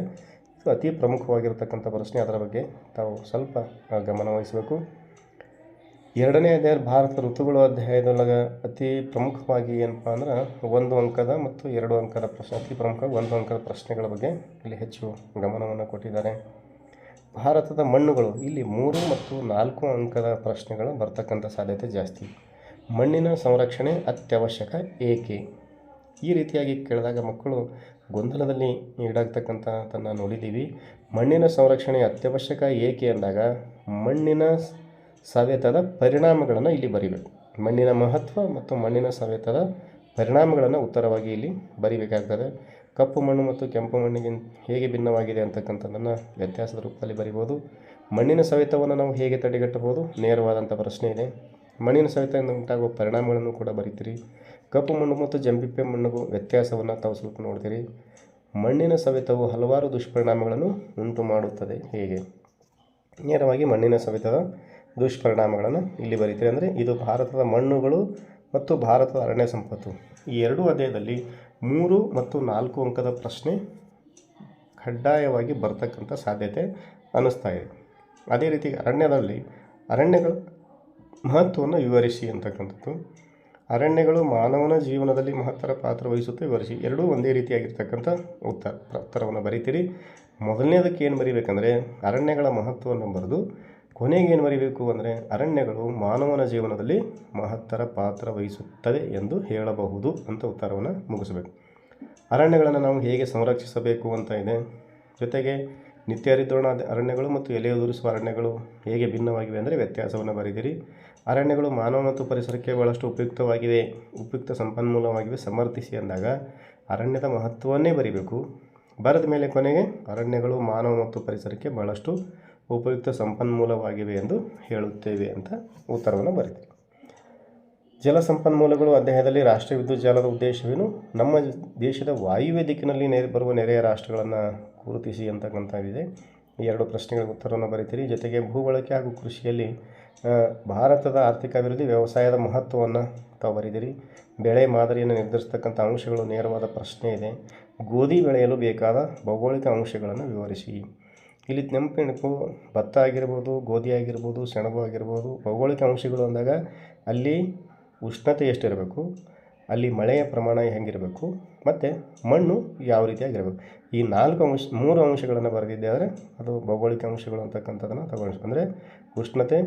ಇದು ಅತಿ ಪ್ರಮುಖವಾಗಿರತಕ್ಕಂಥ ಪ್ರಶ್ನೆ. ಅದರ ಬಗ್ಗೆ ತಾವು ಸ್ವಲ್ಪ ಆ, ಗಮನ ವಹಿಸಬೇಕು ಎರಡನೇ ಅಧ್ಯಾಯ, ಭಾರತ ಋತುಗಳು, ಅಧ್ಯಾಯದೊಳಗೆ ಅತಿ ಪ್ರಮುಖವಾಗಿ ಏನಪ್ಪ ಅಂದ್ರೆ ಒಂದು ಅಂಕದ ಮತ್ತು ಎರಡು ಅಂಕದ ಪ್ರಶ್ನೆ, ಅತಿ ಪ್ರಮುಖ ಒಂದು ಅಂಕದ ಪ್ರಶ್ನೆಗಳ ಬಗ್ಗೆ ಇಲ್ಲಿ ಹೆಚ್ಚು ಗಮನವನ್ನು ಕೊಟ್ಟಿದ್ದಾರೆ. ಭಾರತದ ಮಣ್ಣುಗಳು, ಇಲ್ಲಿ ಮೂರು ಮತ್ತು ನಾಲ್ಕು ಅಂಕದ ಪ್ರಶ್ನೆಗಳು ಬರ್ತಕ್ಕಂಥ ಸಾಧ್ಯತೆ ಜಾಸ್ತಿ. ಮಣ್ಣಿನ ಸಂರಕ್ಷಣೆ ಅತ್ಯವಶ್ಯಕ ಏಕೆ? ಈ ರೀತಿಯಾಗಿ ಕೇಳಿದಾಗ ಮಕ್ಕಳು ಗೊಂದಲದಲ್ಲಿ ಈಡಾಗ್ತಕ್ಕಂಥದ್ದನ್ನು ನೋಡಿದ್ದೀವಿ. ಮಣ್ಣಿನ ಸಂರಕ್ಷಣೆ ಅತ್ಯವಶ್ಯಕ ಏಕೆ ಅಂದಾಗ ಮಣ್ಣಿನ ಸವೆತದ ಪರಿಣಾಮಗಳನ್ನು ಇಲ್ಲಿ ಬರಿಬೇಕು. ಮಣ್ಣಿನ ಮಹತ್ವ ಮತ್ತು ಮಣ್ಣಿನ ಸವೆತದ ಪರಿಣಾಮಗಳನ್ನು ಉತ್ತರವಾಗಿ ಇಲ್ಲಿ ಬರಿಬೇಕಾಗ್ತದೆ. ಕಪ್ಪು ಮಣ್ಣು ಮತ್ತು ಕೆಂಪು ಮಣ್ಣಿಗೆ ಹೇಗೆ ಭಿನ್ನವಾಗಿದೆ ಅಂತಕ್ಕಂಥದ್ದನ್ನು ವ್ಯತ್ಯಾಸದ ರೂಪದಲ್ಲಿ ಬರಿಬೋದು. ಮಣ್ಣಿನ ಸವೆತವನ್ನು ನಾವು ಹೇಗೆ ತಡೆಗಟ್ಟಬಹುದು? ನೇರವಾದಂಥ ಪ್ರಶ್ನೆ ಇದೆ. ಮಣ್ಣಿನ ಸವೆತದಿಂದ ಉಂಟಾಗುವ ಪರಿಣಾಮಗಳನ್ನು ಕೂಡ ಬರಿತೀರಿ. ಕಪ್ಪು ಮಣ್ಣು ಮತ್ತು ಜಂಬಿಪ್ಪೆ ಮಣ್ಣಿಗೂ ವ್ಯತ್ಯಾಸವನ್ನು ತಾವು ಸ್ವಲ್ಪ ನೋಡ್ತೀರಿ. ಮಣ್ಣಿನ ಸವೆತವು ಹಲವಾರು ದುಷ್ಪರಿಣಾಮಗಳನ್ನು ಉಂಟು ಮಾಡುತ್ತದೆ ಹೇಗೆ? ನೇರವಾಗಿ ಮಣ್ಣಿನ ಸವೆತದ ದುಷ್ಪರಿಣಾಮಗಳನ್ನು ಇಲ್ಲಿ ಬರೀತಾರೆ ಅಂದರೆ ಇದು ಭಾರತದ ಮಣ್ಣುಗಳು ಮತ್ತು ಭಾರತದ ಅರಣ್ಯ ಸಂಪತ್ತು. ಈ ಎರಡೂ ಅಧ್ಯಾಯದಲ್ಲಿ ಮೂರು ಮತ್ತು ನಾಲ್ಕು ಅಂಕದ ಪ್ರಶ್ನೆ ಕಡ್ಡಾಯವಾಗಿ ಬರ್ತಕ್ಕಂಥ ಸಾಧ್ಯತೆ ಅನ್ನಿಸ್ತಾ ಇದೆ. ಅದೇ ರೀತಿ ಅರಣ್ಯದಲ್ಲಿ ಅರಣ್ಯಗಳ ಮಹತ್ವವನ್ನು ವಿವರಿಸಿ ಅಂತಕ್ಕಂಥದ್ದು. ಅರಣ್ಯಗಳು ಮಾನವನ ಜೀವನದಲ್ಲಿ ಮಹತ್ತರ ಪಾತ್ರ ವಹಿಸುತ್ತೆ ವಿವರಿಸಿ. ಎರಡೂ ಒಂದೇ ರೀತಿಯಾಗಿರ್ತಕ್ಕಂಥ ಉತ್ತರ ಉತ್ತರವನ್ನು ಬರೀತೀರಿ. ಮೊದಲನೇದಕ್ಕೆ ಏನು ಬರೀಬೇಕಂದ್ರೆ ಅರಣ್ಯಗಳ ಮಹತ್ವವನ್ನು ಬರೆದು ಕೊನೆಗೆ ಏನು ಬರೀಬೇಕು ಅಂದರೆ ಅರಣ್ಯಗಳು ಮಾನವನ ಜೀವನದಲ್ಲಿ ಮಹತ್ತರ ಪಾತ್ರ ವಹಿಸುತ್ತವೆ ಎಂದು ಹೇಳಬಹುದು ಅಂತ ಉತ್ತರವನ್ನು ಮುಗಿಸಬೇಕು. ಅರಣ್ಯಗಳನ್ನು ನಾವು ಹೇಗೆ ಸಂರಕ್ಷಿಸಬೇಕು ಅಂತ ಇದೆ. ಜೊತೆಗೆ ನಿತ್ಯ ಹರಿದ್ರೋಣ ಅರಣ್ಯಗಳು ಮತ್ತು ಎಲೆಯುದುರಿಸುವ ಅರಣ್ಯಗಳು ಹೇಗೆ ಭಿನ್ನವಾಗಿವೆ ಅಂದರೆ ವ್ಯತ್ಯಾಸವನ್ನು ಬರೆದಿರಿ ಅರಣ್ಯಗಳು ಮಾನವ ಮತ್ತು ಪರಿಸರಕ್ಕೆ ಬಹಳಷ್ಟು ಉಪಯುಕ್ತವಾಗಿವೆ. ಉಪಯುಕ್ತ ಸಂಪನ್ಮೂಲವಾಗಿವೆ. ಸಮರ್ಥಿಸಿ ಅಂದಾಗ ಅರಣ್ಯದ ಮಹತ್ವವನ್ನೇ ಬರಿಬೇಕು. ಬರೆದ ಮೇಲೆ ಕೊನೆಗೆ ಅರಣ್ಯಗಳು ಮಾನವ ಮತ್ತು ಪರಿಸರಕ್ಕೆ ಬಹಳಷ್ಟು ಉಪಯುಕ್ತ ಸಂಪನ್ಮೂಲವಾಗಿವೆ ಎಂದು ಹೇಳುತ್ತೇವೆ ಅಂತ ಉತ್ತರವನ್ನು ಬರೀತೀವಿ. ಜಲ ಸಂಪನ್ಮೂಲಗಳು ಅಧ್ಯಾಯದಲ್ಲಿ ರಾಷ್ಟ್ರೀಯ ವಿದ್ಯುತ್ ಜಾಲದ ಉದ್ದೇಶವೇನು? ನಮ್ಮ ದೇಶದ ವಾಯುವ್ಯ ದಿಕ್ಕಿನಲ್ಲಿ ನೆರೆ ಬರುವ ನೆರೆಯ ರಾಷ್ಟ್ರಗಳನ್ನು ಗುರುತಿಸಿ ಅಂತಕ್ಕಂಥದ್ದಿದೆ ಈ ಎರಡು ಪ್ರಶ್ನೆಗಳಿಗೆ ಉತ್ತರವನ್ನು ಬರೀತೀರಿ. ಜೊತೆಗೆ ಭೂ ಬಳಕೆ ಹಾಗೂ ಕೃಷಿಯಲ್ಲಿ ಭಾರತದ ಆರ್ಥಿಕ ಅಭಿವೃದ್ಧಿ, ವ್ಯವಸಾಯದ ಮಹತ್ವವನ್ನು ತಾವು ಬರೀದಿರಿ ಬೆಳೆ ಮಾದರಿಯನ್ನು ನಿರ್ಧರಿಸ್ತಕ್ಕಂಥ ಅಂಶಗಳು ನೇರವಾದ ಪ್ರಶ್ನೆ ಇದೆ. ಗೋಧಿ ಬೆಳೆಯಲು ಬೇಕಾದ ಭೌಗೋಳಿಕ ಅಂಶಗಳನ್ನು ವಿವರಿಸಿ. ಇಲ್ಲಿ ನೆನಪಿನಕು ಭತ್ತ ಆಗಿರ್ಬೋದು, ಗೋಧಿ ಆಗಿರ್ಬೋದು, ಸೆಣಬು ಆಗಿರ್ಬೋದು, ಭೌಗೋಳಿಕ ಅಂಶಗಳು ಅಂದಾಗ ಅಲ್ಲಿ ಉಷ್ಣತೆ ಎಷ್ಟಿರಬೇಕು, ಅಲ್ಲಿ ಮಳೆಯ ಪ್ರಮಾಣ ಹೆಂಗಿರಬೇಕು, ಮತ್ತು ಮಣ್ಣು ಯಾವ ರೀತಿಯಾಗಿರಬೇಕು. ಈ ನಾಲ್ಕು ಅಂಶ, ಮೂರು ಅಂಶಗಳನ್ನು ಬರೆದಿದ್ದೆ ಆದರೆ ಅದು ಭೌಗೋಳಿಕ ಅಂಶಗಳು ಅಂತಕ್ಕಂಥದ್ದನ್ನು ತಗೊಂಡು ಅಂದರೆ ಉಷ್ಣತೆ,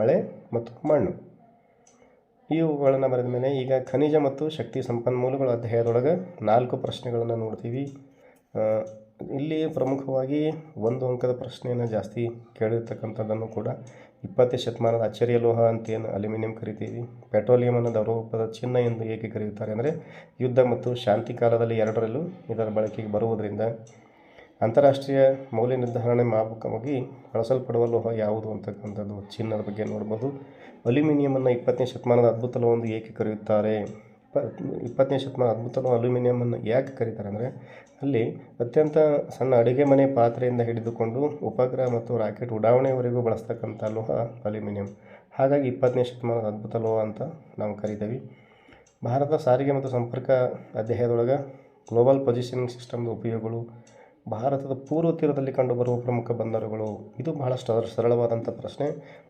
ಮಳೆ ಮತ್ತು ಮಣ್ಣು. ಇವುಗಳನ್ನು ಬರೆದ ಮೇಲೆ ಈಗ ಖನಿಜ ಮತ್ತು ಶಕ್ತಿ ಸಂಪನ್ಮೂಲಗಳ ಅಧ್ಯಾಯದೊಳಗೆ ನಾಲ್ಕು ಪ್ರಶ್ನೆಗಳನ್ನು ನೋಡ್ತೀವಿ. ಇಲ್ಲಿ ಪ್ರಮುಖವಾಗಿ ಒಂದು ಅಂಕದ ಪ್ರಶ್ನೆಯನ್ನು ಜಾಸ್ತಿ ಕೇಳಿರ್ತಕ್ಕಂಥದ್ದನ್ನು ಕೂಡ ಇಪ್ಪತ್ತೇ ಶತಮಾನದ ಅಚ್ಚರಿಯ ಲೋಹ ಅಂತೇನು ಅಲ್ಯೂಮಿನಿಯಂ ಕರಿತೀವಿ. ಪೆಟ್ರೋಲಿಯಂ ಅನ್ನೋದು ಅವರೂಪದ ಚಿನ್ನ ಎಂದು ಏಕೆ ಕರೆಯುತ್ತಾರೆ ಅಂದರೆ ಯುದ್ಧ ಮತ್ತು ಶಾಂತಿ ಕಾಲದಲ್ಲಿ ಎರಡರಲ್ಲೂ ಇದರ ಬಳಕೆಗೆ ಬರುವುದರಿಂದ ಅಂತಾರಾಷ್ಟ್ರೀಯ ಮೌಲ್ಯ ನಿರ್ಧಾರಣೆ ಮಾಪಕವಾಗಿ ಬಳಸಲ್ಪಡುವ ಲೋಹ ಯಾವುದು ಅಂತಕ್ಕಂಥದ್ದು ಚಿನ್ನದ ಬಗ್ಗೆ ನೋಡ್ಬೋದು. ಅಲ್ಯೂಮಿನಿಯಮನ್ನು ಇಪ್ಪತ್ತನೇ ಶತಮಾನದ ಅದ್ಭುತ ಲೋಹವೆಂದು ಏಕೆ ಕರೆಯುತ್ತಾರೆ? ಇಪ್ಪ ಇಪ್ಪತ್ತನೇ ಶತಮಾನ ಅದ್ಭುತ ಲೋಹ ಅಲ್ಯೂಮಿನಿಯಮನ್ನು ಯಾಕೆ ಕರೀತಾರೆ ಅಂದರೆ, ಅಲ್ಲಿ ಅತ್ಯಂತ ಸಣ್ಣ ಅಡುಗೆ ಮನೆ ಪಾತ್ರೆಯಿಂದ ಹಿಡಿದುಕೊಂಡು ಉಪಗ್ರಹ ಮತ್ತು ರಾಕೆಟ್ ಉಡಾವಣೆಯವರೆಗೂ ಬಳಸ್ತಕ್ಕಂಥ ಲೋಹ ಅಲ್ಯೂಮಿನಿಯಂ. ಹಾಗಾಗಿ ಇಪ್ಪತ್ತನೇ ಶತಮಾನದ ಅದ್ಭುತ ಲೋಹ ಅಂತ ನಾವು ಕರಿತೀವಿ. ಭಾರತ ಸಾರಿಗೆ ಮತ್ತು ಸಂಪರ್ಕ ಅಧ್ಯಾಯದೊಳಗೆ ಗ್ಲೋಬಲ್ ಪೊಸಿಷನಿಂಗ್ ಸಿಸ್ಟಮ್ದ ಉಪಯೋಗಗಳು, ಭಾರತದ ಪೂರ್ವ ತೀರದಲ್ಲಿ ಕಂಡುಬರುವ ಪ್ರಮುಖ ಬಂದರುಗಳು, ಇದು ಬಹಳಷ್ಟು ಅದರ ಸರಳವಾದಂಥ ಪ್ರಶ್ನೆ.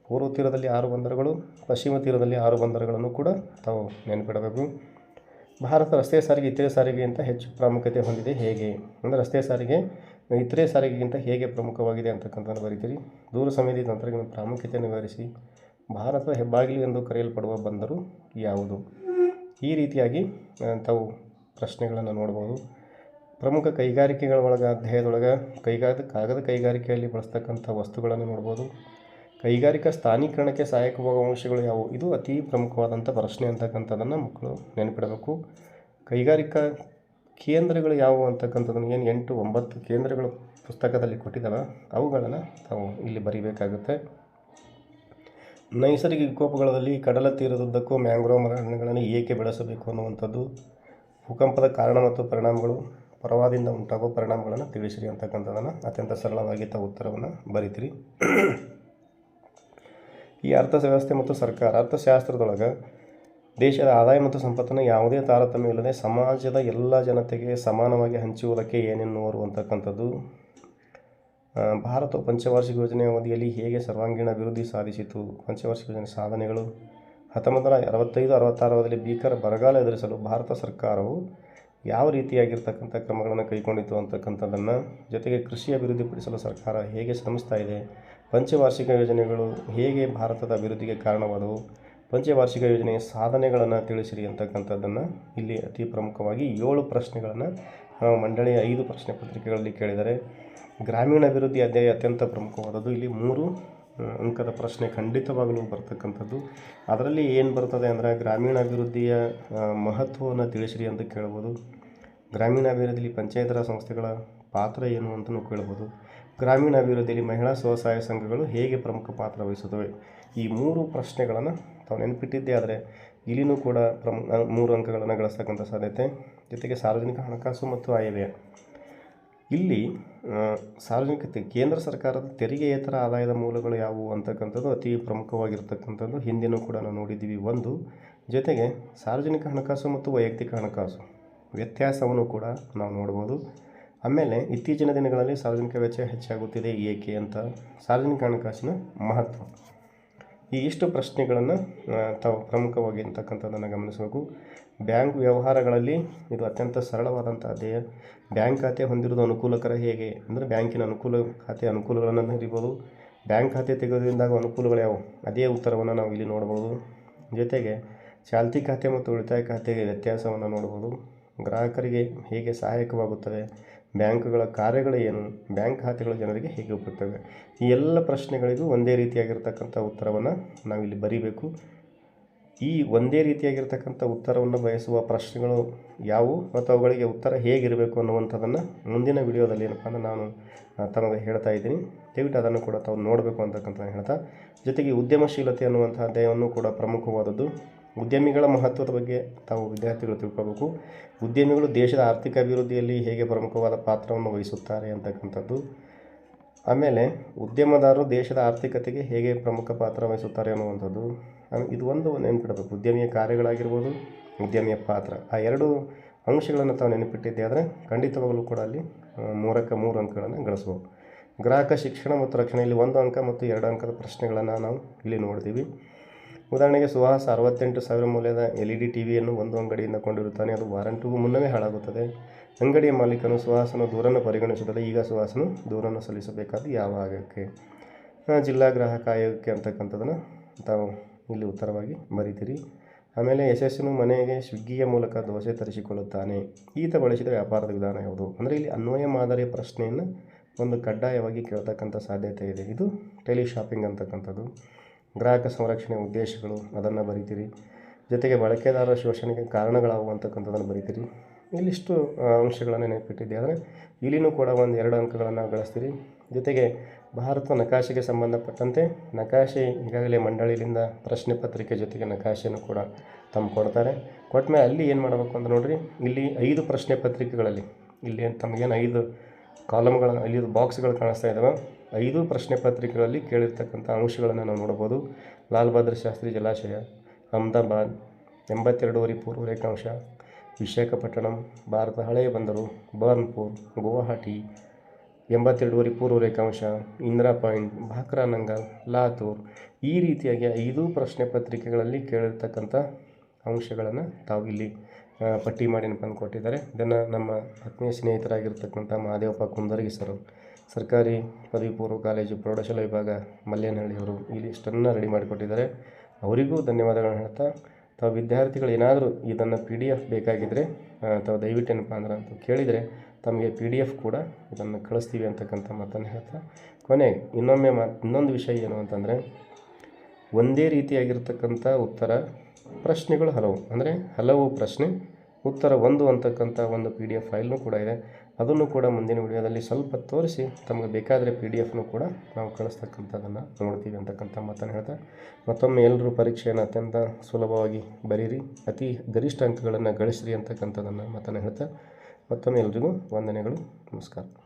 ಪೂರ್ವ ತೀರದಲ್ಲಿ ಆರು ಬಂದರುಗಳು, ಪಶ್ಚಿಮ ತೀರದಲ್ಲಿ ಆರು ಬಂದರುಗಳನ್ನು ಕೂಡ ತಾವು ನೆನಪಿಡಬೇಕು. ಭಾರತ ರಸ್ತೆ ಸಾರಿಗೆ ಇತರೆ ಸಾರಿಗೆಗಿಂತ ಹೆಚ್ಚು ಪ್ರಾಮುಖ್ಯತೆ ಹೊಂದಿದೆ. ಹೇಗೆ? ಅಂದರೆ ರಸ್ತೆ ಸಾರಿಗೆ, ಇತರೆ ಸಾರಿಗೆಗಿಂತ ಹೇಗೆ ಪ್ರಮುಖವಾಗಿದೆ ಅಂತಕ್ಕಂಥದ್ದು ಬರೀತೀರಿ. ದೂರ ಸಮಯದ ತಂತ್ರಜ್ಞಾನ ಪ್ರಾಮುಖ್ಯತೆಯನ್ನು ವಿವರಿಸಿ. ಭಾರತದ ಹೆಬ್ಬಾಗಿಲು ಎಂದು ಕರೆಯಲ್ಪಡುವ ಬಂದರು ಯಾವುದು? ಈ ರೀತಿಯಾಗಿ ತಾವು ಪ್ರಶ್ನೆಗಳನ್ನು ನೋಡ್ಬೋದು ಪ್ರಮುಖ ಕೈಗಾರಿಕೆಗಳ ಒಳಗೆ ಅಧ್ಯಾಯದೊಳಗೆ ಕೈಗಾದ, ಕಾಗದ ಕೈಗಾರಿಕೆಯಲ್ಲಿ ಬಳಸ್ತಕ್ಕಂಥ ವಸ್ತುಗಳನ್ನು ನೋಡ್ಬೋದು ಕೈಗಾರಿಕಾ ಸ್ಥಾನೀಕರಣಕ್ಕೆ ಸಹಾಯಕವಾಗುವ ಅಂಶಗಳು ಯಾವುವು? ಇದು ಅತಿ ಪ್ರಮುಖವಾದಂಥ ಪ್ರಶ್ನೆ ಅಂತಕ್ಕಂಥದ್ದನ್ನು ಮಕ್ಕಳು ನೆನಪಿಡಬೇಕು. ಕೈಗಾರಿಕಾ ಕೇಂದ್ರಗಳು ಯಾವುವು ಅಂತಕ್ಕಂಥದ್ದನ್ನು ಏನು ಎಂಟು ಒಂಬತ್ತು ಕೇಂದ್ರಗಳು ಪುಸ್ತಕದಲ್ಲಿ ಕೊಟ್ಟಿದ್ದಾವೆ ಅವುಗಳನ್ನು ತಾವು ಇಲ್ಲಿ ಬರೀಬೇಕಾಗುತ್ತೆ. ನೈಸರ್ಗಿಕ ವಿಕೋಪಗಳಲ್ಲಿ ಕಡಲ ತೀರದುದ್ದಕ್ಕೂ ಮ್ಯಾಂಗ್ರೋವ್ ಮರಗಳನ್ನು ಏಕೆ ಬೆಳೆಸಬೇಕು ಅನ್ನುವಂಥದ್ದು, ಭೂಕಂಪದ ಕಾರಣ ಮತ್ತು ಪರಿಣಾಮಗಳು, ಪರವಾದಿಂದ ಉಂಟಾಗುವ ಪರಿಣಾಮಗಳನ್ನು ತಿಳಿಸಿರಿ ಅಂತಕ್ಕಂಥದ್ದನ್ನು ಅತ್ಯಂತ ಸರಳವಾಗಿ ತ ಉತ್ತರವನ್ನು ಬರೀತೀರಿ. ಈ ಅರ್ಥವ್ಯವಸ್ಥೆ ಮತ್ತು ಸರ್ಕಾರ, ಅರ್ಥಶಾಸ್ತ್ರದೊಳಗೆ ದೇಶದ ಆದಾಯ ಮತ್ತು ಸಂಪತ್ತನ್ನು ಯಾವುದೇ ತಾರತಮ್ಯ ಇಲ್ಲದೆ ಸಮಾಜದ ಎಲ್ಲ ಜನತೆಗೆ ಸಮಾನವಾಗಿ ಹಂಚುವುದಕ್ಕೆ ಏನೆನ್ನುವರು ಅಂತಕ್ಕಂಥದ್ದು. ಭಾರತವು ಪಂಚವಾರ್ಷಿಕ ಯೋಜನೆ ಅವಧಿಯಲ್ಲಿ ಹೇಗೆ ಸರ್ವಾಂಗೀಣ ಅಭಿವೃದ್ಧಿ ಸಾಧಿಸಿತು? ಪಂಚವಾರ್ಷಿಕ ಯೋಜನೆ ಸಾಧನೆಗಳು. ಹತ್ತೊಂಬತ್ತು ನೂರ ಅರವತ್ತೈದು ಅರವತ್ತಾರರಲ್ಲಿ ಭೀಕರ ಬರಗಾಲ ಎದುರಿಸಲು ಭಾರತ ಸರ್ಕಾರವು ಯಾವ ರೀತಿಯಾಗಿರ್ತಕ್ಕಂಥ ಕ್ರಮಗಳನ್ನು ಕೈಗೊಂಡಿತು ಅಂತಕ್ಕಂಥದ್ದನ್ನು ಜೊತೆಗೆ ಕೃಷಿ ಅಭಿವೃದ್ಧಿಪಡಿಸಲು ಸರ್ಕಾರ ಹೇಗೆ ಶ್ರಮಿಸ್ತಾ ಇದೆ? ಪಂಚವಾರ್ಷಿಕ ಯೋಜನೆಗಳು ಹೇಗೆ ಭಾರತದ ಅಭಿವೃದ್ಧಿಗೆ ಕಾರಣವಾದವು? ಪಂಚವಾರ್ಷಿಕ ಯೋಜನೆಯ ಸಾಧನೆಗಳನ್ನು ತಿಳಿಸಿರಿ ಅಂತಕ್ಕಂಥದ್ದನ್ನು ಇಲ್ಲಿ ಅತಿ ಪ್ರಮುಖವಾಗಿ ಏಳು ಪ್ರಶ್ನೆಗಳನ್ನು ನಾವು ಮಂಡಳಿಯ ಐದು ಪ್ರಶ್ನೆ ಪತ್ರಿಕೆಗಳಲ್ಲಿ ಕೇಳಿದರೆ, ಗ್ರಾಮೀಣ ಅಭಿವೃದ್ಧಿ ಅಧ್ಯಾಯ ಅತ್ಯಂತ ಪ್ರಮುಖವಾದದ್ದು. ಇಲ್ಲಿ ಮೂರು ಅಂಕದ ಪ್ರಶ್ನೆ ಖಂಡಿತವಾಗಲೂ ಬರ್ತಕ್ಕಂಥದ್ದು. ಅದರಲ್ಲಿ ಏನು ಬರ್ತದೆ ಅಂದರೆ, ಗ್ರಾಮೀಣ ಅಭಿವೃದ್ಧಿಯ ಮಹತ್ವವನ್ನು ತಿಳಿಸಿರಿ ಅಂತ ಕೇಳ್ಬೋದು. ಗ್ರಾಮೀಣ ಅಭಿವೃದ್ಧಿಯಲ್ಲಿ ಪಂಚಾಯತ್ ರಾಜ್ ಸಂಸ್ಥೆಗಳ ಪಾತ್ರ ಏನು ಅಂತಲೂ ಕೇಳ್ಬೋದು. ಗ್ರಾಮೀಣ ಅಭಿವೃದ್ಧಿಯಲ್ಲಿ ಮಹಿಳಾ ಸ್ವಸಹಾಯ ಸಂಘಗಳು ಹೇಗೆ ಪ್ರಮುಖ ಪಾತ್ರ ವಹಿಸುತ್ತವೆ? ಈ ಮೂರು ಪ್ರಶ್ನೆಗಳನ್ನು ತಾವು ನೆನಪಿಟ್ಟಿದ್ದೇ ಆದರೆ ಇಲ್ಲಿನೂ ಕೂಡ ಪ್ರಮು ಮೂರು ಅಂಕಗಳನ್ನು ಗಳಿಸ್ತಕ್ಕಂಥ ಸಾಧ್ಯತೆ. ಜೊತೆಗೆ ಸಾರ್ವಜನಿಕ ಹಣಕಾಸು ಮತ್ತು ಆಯವ್ಯಯ. ಇಲ್ಲಿ ಸಾರ್ವಜನಿಕ ಕೇಂದ್ರ ಸರ್ಕಾರದ ತೆರಿಗೆಯೇತರ ಆದಾಯದ ಮೂಲಗಳು ಯಾವುವು ಅಂತಕ್ಕಂಥದ್ದು ಅತಿ ಪ್ರಮುಖವಾಗಿರ್ತಕ್ಕಂಥದ್ದು ಹಿಂದಿನೂ ಕೂಡ ನಾವು ನೋಡಿದ್ದೀವಿ. ಒಂದು, ಜೊತೆಗೆ ಸಾರ್ವಜನಿಕ ಹಣಕಾಸು ಮತ್ತು ವೈಯಕ್ತಿಕ ಹಣಕಾಸು. ವ್ಯತ್ಯಾಸವನ್ನು ಕೂಡ ನಾವು ನೋಡ್ಬೋದು. ಆಮೇಲೆ ಇತ್ತೀಚಿನ ದಿನಗಳಲ್ಲಿ ಸಾರ್ವಜನಿಕ ವೆಚ್ಚ ಹೆಚ್ಚಾಗುತ್ತಿದೆ, ಏಕೆ ಅಂತ ಸಾರ್ವಜನಿಕ ಹಣಕಾಸಿನ ಮಹತ್ವ. ಈ ಇಷ್ಟು ಪ್ರಶ್ನೆಗಳನ್ನು ತಾವು ಪ್ರಮುಖವಾಗಿ ಅಂತಕ್ಕಂಥದ್ದನ್ನು ಗಮನಿಸಬೇಕು. ಬ್ಯಾಂಕ್ ವ್ಯವಹಾರಗಳಲ್ಲಿ ಇದು ಅತ್ಯಂತ ಸರಳವಾದಂಥ ಅಧ್ಯಯ. ಬ್ಯಾಂಕ್ ಖಾತೆ ಹೊಂದಿರುವುದು ಅನುಕೂಲಕರ ಹೇಗೆ? ಅಂದರೆ ಬ್ಯಾಂಕಿನ ಅನುಕೂಲ, ಖಾತೆ ಅನುಕೂಲಗಳನ್ನು ಅರಿಬೋದು ಬ್ಯಾಂಕ್ ಖಾತೆ ತೆಗೆಯೋದ್ರಿಂದಾಗುವ ಅನುಕೂಲಗಳು ಯಾವುವು? ಅದೇ ಉತ್ತರವನ್ನು ನಾವು ಇಲ್ಲಿ ನೋಡ್ಬೋದು ಜೊತೆಗೆ ಚಾಲ್ತಿ ಖಾತೆ ಮತ್ತು ಉಳಿತಾಯ ಖಾತೆಗೆ ವ್ಯತ್ಯಾಸವನ್ನು ನೋಡ್ಬೋದು ಗ್ರಾಹಕರಿಗೆ ಹೇಗೆ ಸಹಾಯಕವಾಗುತ್ತದೆ? ಬ್ಯಾಂಕ್ಗಳ ಕಾರ್ಯಗಳು ಏನು, ಬ್ಯಾಂಕ್ ಖಾತೆಗಳು ಜನರಿಗೆ ಹೇಗೆ ಉಪಯುಕ್ತವೆ? ಈ ಎಲ್ಲ ಪ್ರಶ್ನೆಗಳಿಗೂ ಒಂದೇ ರೀತಿಯಾಗಿರ್ತಕ್ಕಂಥ ಉತ್ತರವನ್ನು ನಾವಿಲ್ಲಿ ಬರೀಬೇಕು. ಈ ಒಂದೇ ರೀತಿಯಾಗಿರ್ತಕ್ಕಂಥ ಉತ್ತರವನ್ನು ಬಯಸುವ ಪ್ರಶ್ನೆಗಳು ಯಾವುವು ಮತ್ತು ಅವುಗಳಿಗೆ ಉತ್ತರ ಹೇಗಿರಬೇಕು ಅನ್ನುವಂಥದ್ದನ್ನು ಮುಂದಿನ ವಿಡಿಯೋದಲ್ಲಿ ಏನಪ್ಪ ಅಂದರೆ ನಾನು ತಮಗೆ ಹೇಳ್ತಾ ಇದ್ದೀನಿ. ದಯವಿಟ್ಟು ಅದನ್ನು ಕೂಡ ತಾವು ನೋಡಬೇಕು ಅಂತಕ್ಕಂಥ ಹೇಳ್ತಾ, ಜೊತೆಗೆ ಉದ್ಯಮಶೀಲತೆ ಅನ್ನುವಂಥ ಅಧ್ಯಾಯವನ್ನು ಕೂಡ ಪ್ರಮುಖವಾದದ್ದು. ಉದ್ಯಮಿಗಳ ಮಹತ್ವದ ಬಗ್ಗೆ ತಾವು ವಿದ್ಯಾರ್ಥಿಗಳು ತಿಳ್ಕೋಬೇಕು. ಉದ್ಯಮಿಗಳು ದೇಶದ ಆರ್ಥಿಕ ಅಭಿವೃದ್ಧಿಯಲ್ಲಿ ಹೇಗೆ ಪ್ರಮುಖವಾದ ಪಾತ್ರವನ್ನು ವಹಿಸುತ್ತಾರೆ ಅಂತಕ್ಕಂಥದ್ದು. ಆಮೇಲೆ ಉದ್ಯಮದಾರರು ದೇಶದ ಆರ್ಥಿಕತೆಗೆ ಹೇಗೆ ಪ್ರಮುಖ ಪಾತ್ರ ವಹಿಸುತ್ತಾರೆ ಅನ್ನುವಂಥದ್ದು. ಇದು ಒಂದು ನೆನಪಿಡಬೇಕು. ಉದ್ಯಮಿಯ ಕಾರ್ಯಗಳಾಗಿರ್ಬೋದು, ಉದ್ಯಮಿಯ ಪಾತ್ರ. ಆ ಎರಡು ಅಂಶಗಳನ್ನು ತಾವು ನೆನಪಿಟ್ಟಿದ್ದೆ ಆದರೆ ಖಂಡಿತವಾಗಲೂ ಕೂಡ ಅಲ್ಲಿ ಮೂರಕ್ಕೆ ಮೂರು ಅಂಕಗಳನ್ನು ಗಳಿಸ್ಬೋದು. ಗ್ರಾಹಕ ಶಿಕ್ಷಣ ಮತ್ತು ರಕ್ಷಣೆಯಲ್ಲಿ ಒಂದು ಅಂಕ ಮತ್ತು ಎರಡು ಅಂಕದ ಪ್ರಶ್ನೆಗಳನ್ನು ನಾವು ಇಲ್ಲಿ ನೋಡ್ತೀವಿ. ಉದಾಹರಣೆಗೆ ಸುಹಾಸ್ ಅರವತ್ತೆಂಟು ಸಾವಿರ ಮೌಲ್ಯದ ಎಲ್ ಇ ಡಿ ಟಿ ವಿಯನ್ನು ಒಂದು ಅಂಗಡಿಯಿಂದ ಕೊಂಡಿರುತ್ತಾನೆ. ಅದು ವಾರಂಟಿಗೂ ಮುನ್ನವೇ ಹಾಳಾಗುತ್ತದೆ. ಅಂಗಡಿಯ ಮಾಲೀಕನು ಸುಹಾಸನ ದೂರನ್ನು ಪರಿಗಣಿಸುತ್ತದೆ ಈಗ ಸುಹಾಸನು ದೂರನ್ನು ಸಲ್ಲಿಸಬೇಕಾದ ಯಾವ ಆಗಕ್ಕೆ ಜಿಲ್ಲಾ ಗ್ರಾಹಕ ಆಯೋಗಕ್ಕೆ ಅಂತಕ್ಕಂಥದ್ದನ್ನು ತಾವು ಇಲ್ಲಿ ಉತ್ತರವಾಗಿ ಬರೀತೀರಿ ಆಮೇಲೆ ಯಶಸ್ಸನು ಮನೆಗೆ ಸ್ವಿಗ್ಗಿಯ ಮೂಲಕ ದೋಸೆ ತರಿಸಿಕೊಳ್ಳುತ್ತಾನೆ. ಈತ ಬಳಸಿದ ವ್ಯಾಪಾರದ ವಿಧಾನ ಯಾವುದು? ಅಂದರೆ ಇಲ್ಲಿ ಅನ್ವಯ ಮಾದರಿಯ ಪ್ರಶ್ನೆಯನ್ನು ಒಂದು ಕಡ್ಡಾಯವಾಗಿ ಕೇಳ್ತಕ್ಕಂಥ ಸಾಧ್ಯತೆ ಇದೆ. ಇದು ಟೆಲಿ ಶಾಪಿಂಗ್ ಅಂತಕ್ಕಂಥದ್ದು. ಗ್ರಾಹಕ ಸಂರಕ್ಷಣೆ ಉದ್ದೇಶಗಳು ಅದನ್ನು ಬರಿತೀರಿ. ಜೊತೆಗೆ ಬಳಕೆದಾರರ ಶೋಷಣೆಗೆ ಕಾರಣಗಳಾಗುವಂತಕ್ಕಂಥದ್ದನ್ನು ಬರಿತೀರಿ. ಇಲ್ಲಿಷ್ಟು ಅಂಶಗಳನ್ನು ನೆನಪಿಟ್ಟಿದ್ದೆ. ಆದರೆ ಇಲ್ಲಿನೂ ಕೂಡ ಒಂದು ಎರಡು ಅಂಕಗಳನ್ನು ಗಳಿಸ್ತೀರಿ. ಜೊತೆಗೆ ಭಾರತ ನಕಾಶೆಗೆ ಸಂಬಂಧಪಟ್ಟಂತೆ ನಕಾಶೆ ಈಗಾಗಲೇ ಮಂಡಳಿಯಿಂದ ಪ್ರಶ್ನೆ ಪತ್ರಿಕೆ ಜೊತೆಗೆ ನಕಾಶೆಯನ್ನು ಕೂಡ ತಮ್ಮ ಕೊಡ್ತಾರೆ. ಕೊಟ್ಮೇಲೆ ಅಲ್ಲಿ ಏನು ಮಾಡಬೇಕು ಅಂತ ನೋಡ್ರಿ. ಇಲ್ಲಿ ಐದು ಪ್ರಶ್ನೆ ಪತ್ರಿಕೆಗಳಲ್ಲಿ, ಇಲ್ಲಿ ತಮಗೇನು ಐದು ಕಾಲಮ್ಗಳ ಅಲ್ಲಿ ಬಾಕ್ಸ್ಗಳು ಕಾಣಿಸ್ತಾ ಇದ್ದಾವೆ ಐದು ಪ್ರಶ್ನೆ ಪತ್ರಿಕೆಗಳಲ್ಲಿ ಕೇಳಿರ್ತಕ್ಕಂಥ ಅಂಶಗಳನ್ನು ನಾವು ನೋಡ್ಬೋದು ಲಾಲ್ ಬಹದ್ದೂರ್ ಶಾಸ್ತ್ರಿ ಜಲಾಶಯ, ಅಹಮದಾಬಾದ್ ಎಂಬತ್ತೆರಡೂವರೆ ಪೂರ್ವ ರೇಖಾಂಶ, ವಿಶಾಖಪಟ್ಟಣಂ ಭಾರತ ಹಳೆಯ ಬಂದರು ಬರ್ನ್ಪುರ್ ಗುವಾಹಟಿ ಎಂಬತ್ತೆರಡೂವರೆ ಪೂರ್ವ ರೇಖಾಂಶ, ಇಂದಿರಾ ಪಾಯಿಂಟ್ ಭಾಕ್ರಾ ನಂಗಲ್ ಲಾತೂರ್. ಈ ರೀತಿಯಾಗಿ ಐದು ಪ್ರಶ್ನೆ ಪತ್ರಿಕೆಗಳಲ್ಲಿ ಕೇಳಿರ್ತಕ್ಕಂಥ ಅಂಶಗಳನ್ನು ತಾವು ಇಲ್ಲಿ ಪಟ್ಟಿ ಮಾಡಿ ಬಂದು ಕೊಟ್ಟಿದ್ದಾರೆ. ಇದನ್ನು ನಮ್ಮ ಆತ್ಮೀಯ ಸ್ನೇಹಿತರಾಗಿರ್ತಕ್ಕಂಥ ಮಹಾದೇವಪ್ಪ ಕುಂದರ್ಗಿ ಸರ್ ಸರ್ಕಾರಿ ಪದವಿ ಪೂರ್ವ ಕಾಲೇಜು ಪ್ರೌಢಶಾಲಾ ವಿಭಾಗ ಮಲ್ಲೇನಹಳ್ಳಿಯವರು ಈ ಲಿಸ್ಟನ್ನು ರೆಡಿ ಮಾಡಿಕೊಟ್ಟಿದ್ದಾರೆ. ಅವರಿಗೂ ಧನ್ಯವಾದಗಳನ್ನು ಹೇಳ್ತಾ, ತಾವು ವಿದ್ಯಾರ್ಥಿಗಳು ಏನಾದರೂ ಇದನ್ನು ಪಿ ಡಿ ಎಫ್ ಬೇಕಾಗಿದ್ದರೆ ತಾವು ದಯವಿಟ್ಟು ಏನಪ್ಪ ಅಂದ್ರೆ ಅಂತ ಕೇಳಿದರೆ ತಮಗೆ ಪಿ ಡಿ ಎಫ್ ಕೂಡ ಇದನ್ನು ಕಳಿಸ್ತೀವಿ ಅಂತಕ್ಕಂಥ ಮಾತನ್ನು ಹೇಳ್ತಾ ಕೊನೆಗೆ ಇನ್ನೊಮ್ಮೆ ಮಾತು ಇನ್ನೊಂದು ವಿಷಯ ಏನು ಅಂತಂದರೆ, ಒಂದೇ ರೀತಿಯಾಗಿರ್ತಕ್ಕಂಥ ಉತ್ತರ ಪ್ರಶ್ನೆಗಳು ಹಲವು. ಅಂದರೆ ಹಲವು ಪ್ರಶ್ನೆ, ಉತ್ತರ ಒಂದು ಅಂತಕ್ಕಂಥ ಒಂದು ಪಿ ಡಿ ಎಫ್ ಫೈಲ್ನೂ ಕೂಡ ಇದೆ. ಅದನ್ನು ಕೂಡ ಮುಂದಿನ ವಿಡಿಯೋದಲ್ಲಿ ಸ್ವಲ್ಪ ತೋರಿಸಿ. ತಮಗೆ ಬೇಕಾದರೆ ಪಿ ಡಿ ಎಫ್ನು ಕೂಡ ನಾವು ಕಳಿಸ್ತಕ್ಕಂಥದ್ದನ್ನು ನೋಡ್ತೀವಿ ಅಂತಕ್ಕಂಥ ಮಾತನ್ನು ಹೇಳ್ತಾ. ಮತ್ತೊಮ್ಮೆ ಎಲ್ಲರೂ ಪರೀಕ್ಷೆಯನ್ನು ಅತ್ಯಂತ ಸುಲಭವಾಗಿ ಬರೀರಿ, ಅತಿ ಗರಿಷ್ಠ ಅಂಕಗಳನ್ನು ಗಳಿಸ್ರಿ ಅಂತಕ್ಕಂಥದ್ದನ್ನು ಮಾತನ್ನು ಹೇಳ್ತಾ. ಮತ್ತೊಮ್ಮೆ ಎಲ್ರಿಗೂ ವಂದನೆಗಳು, ನಮಸ್ಕಾರ.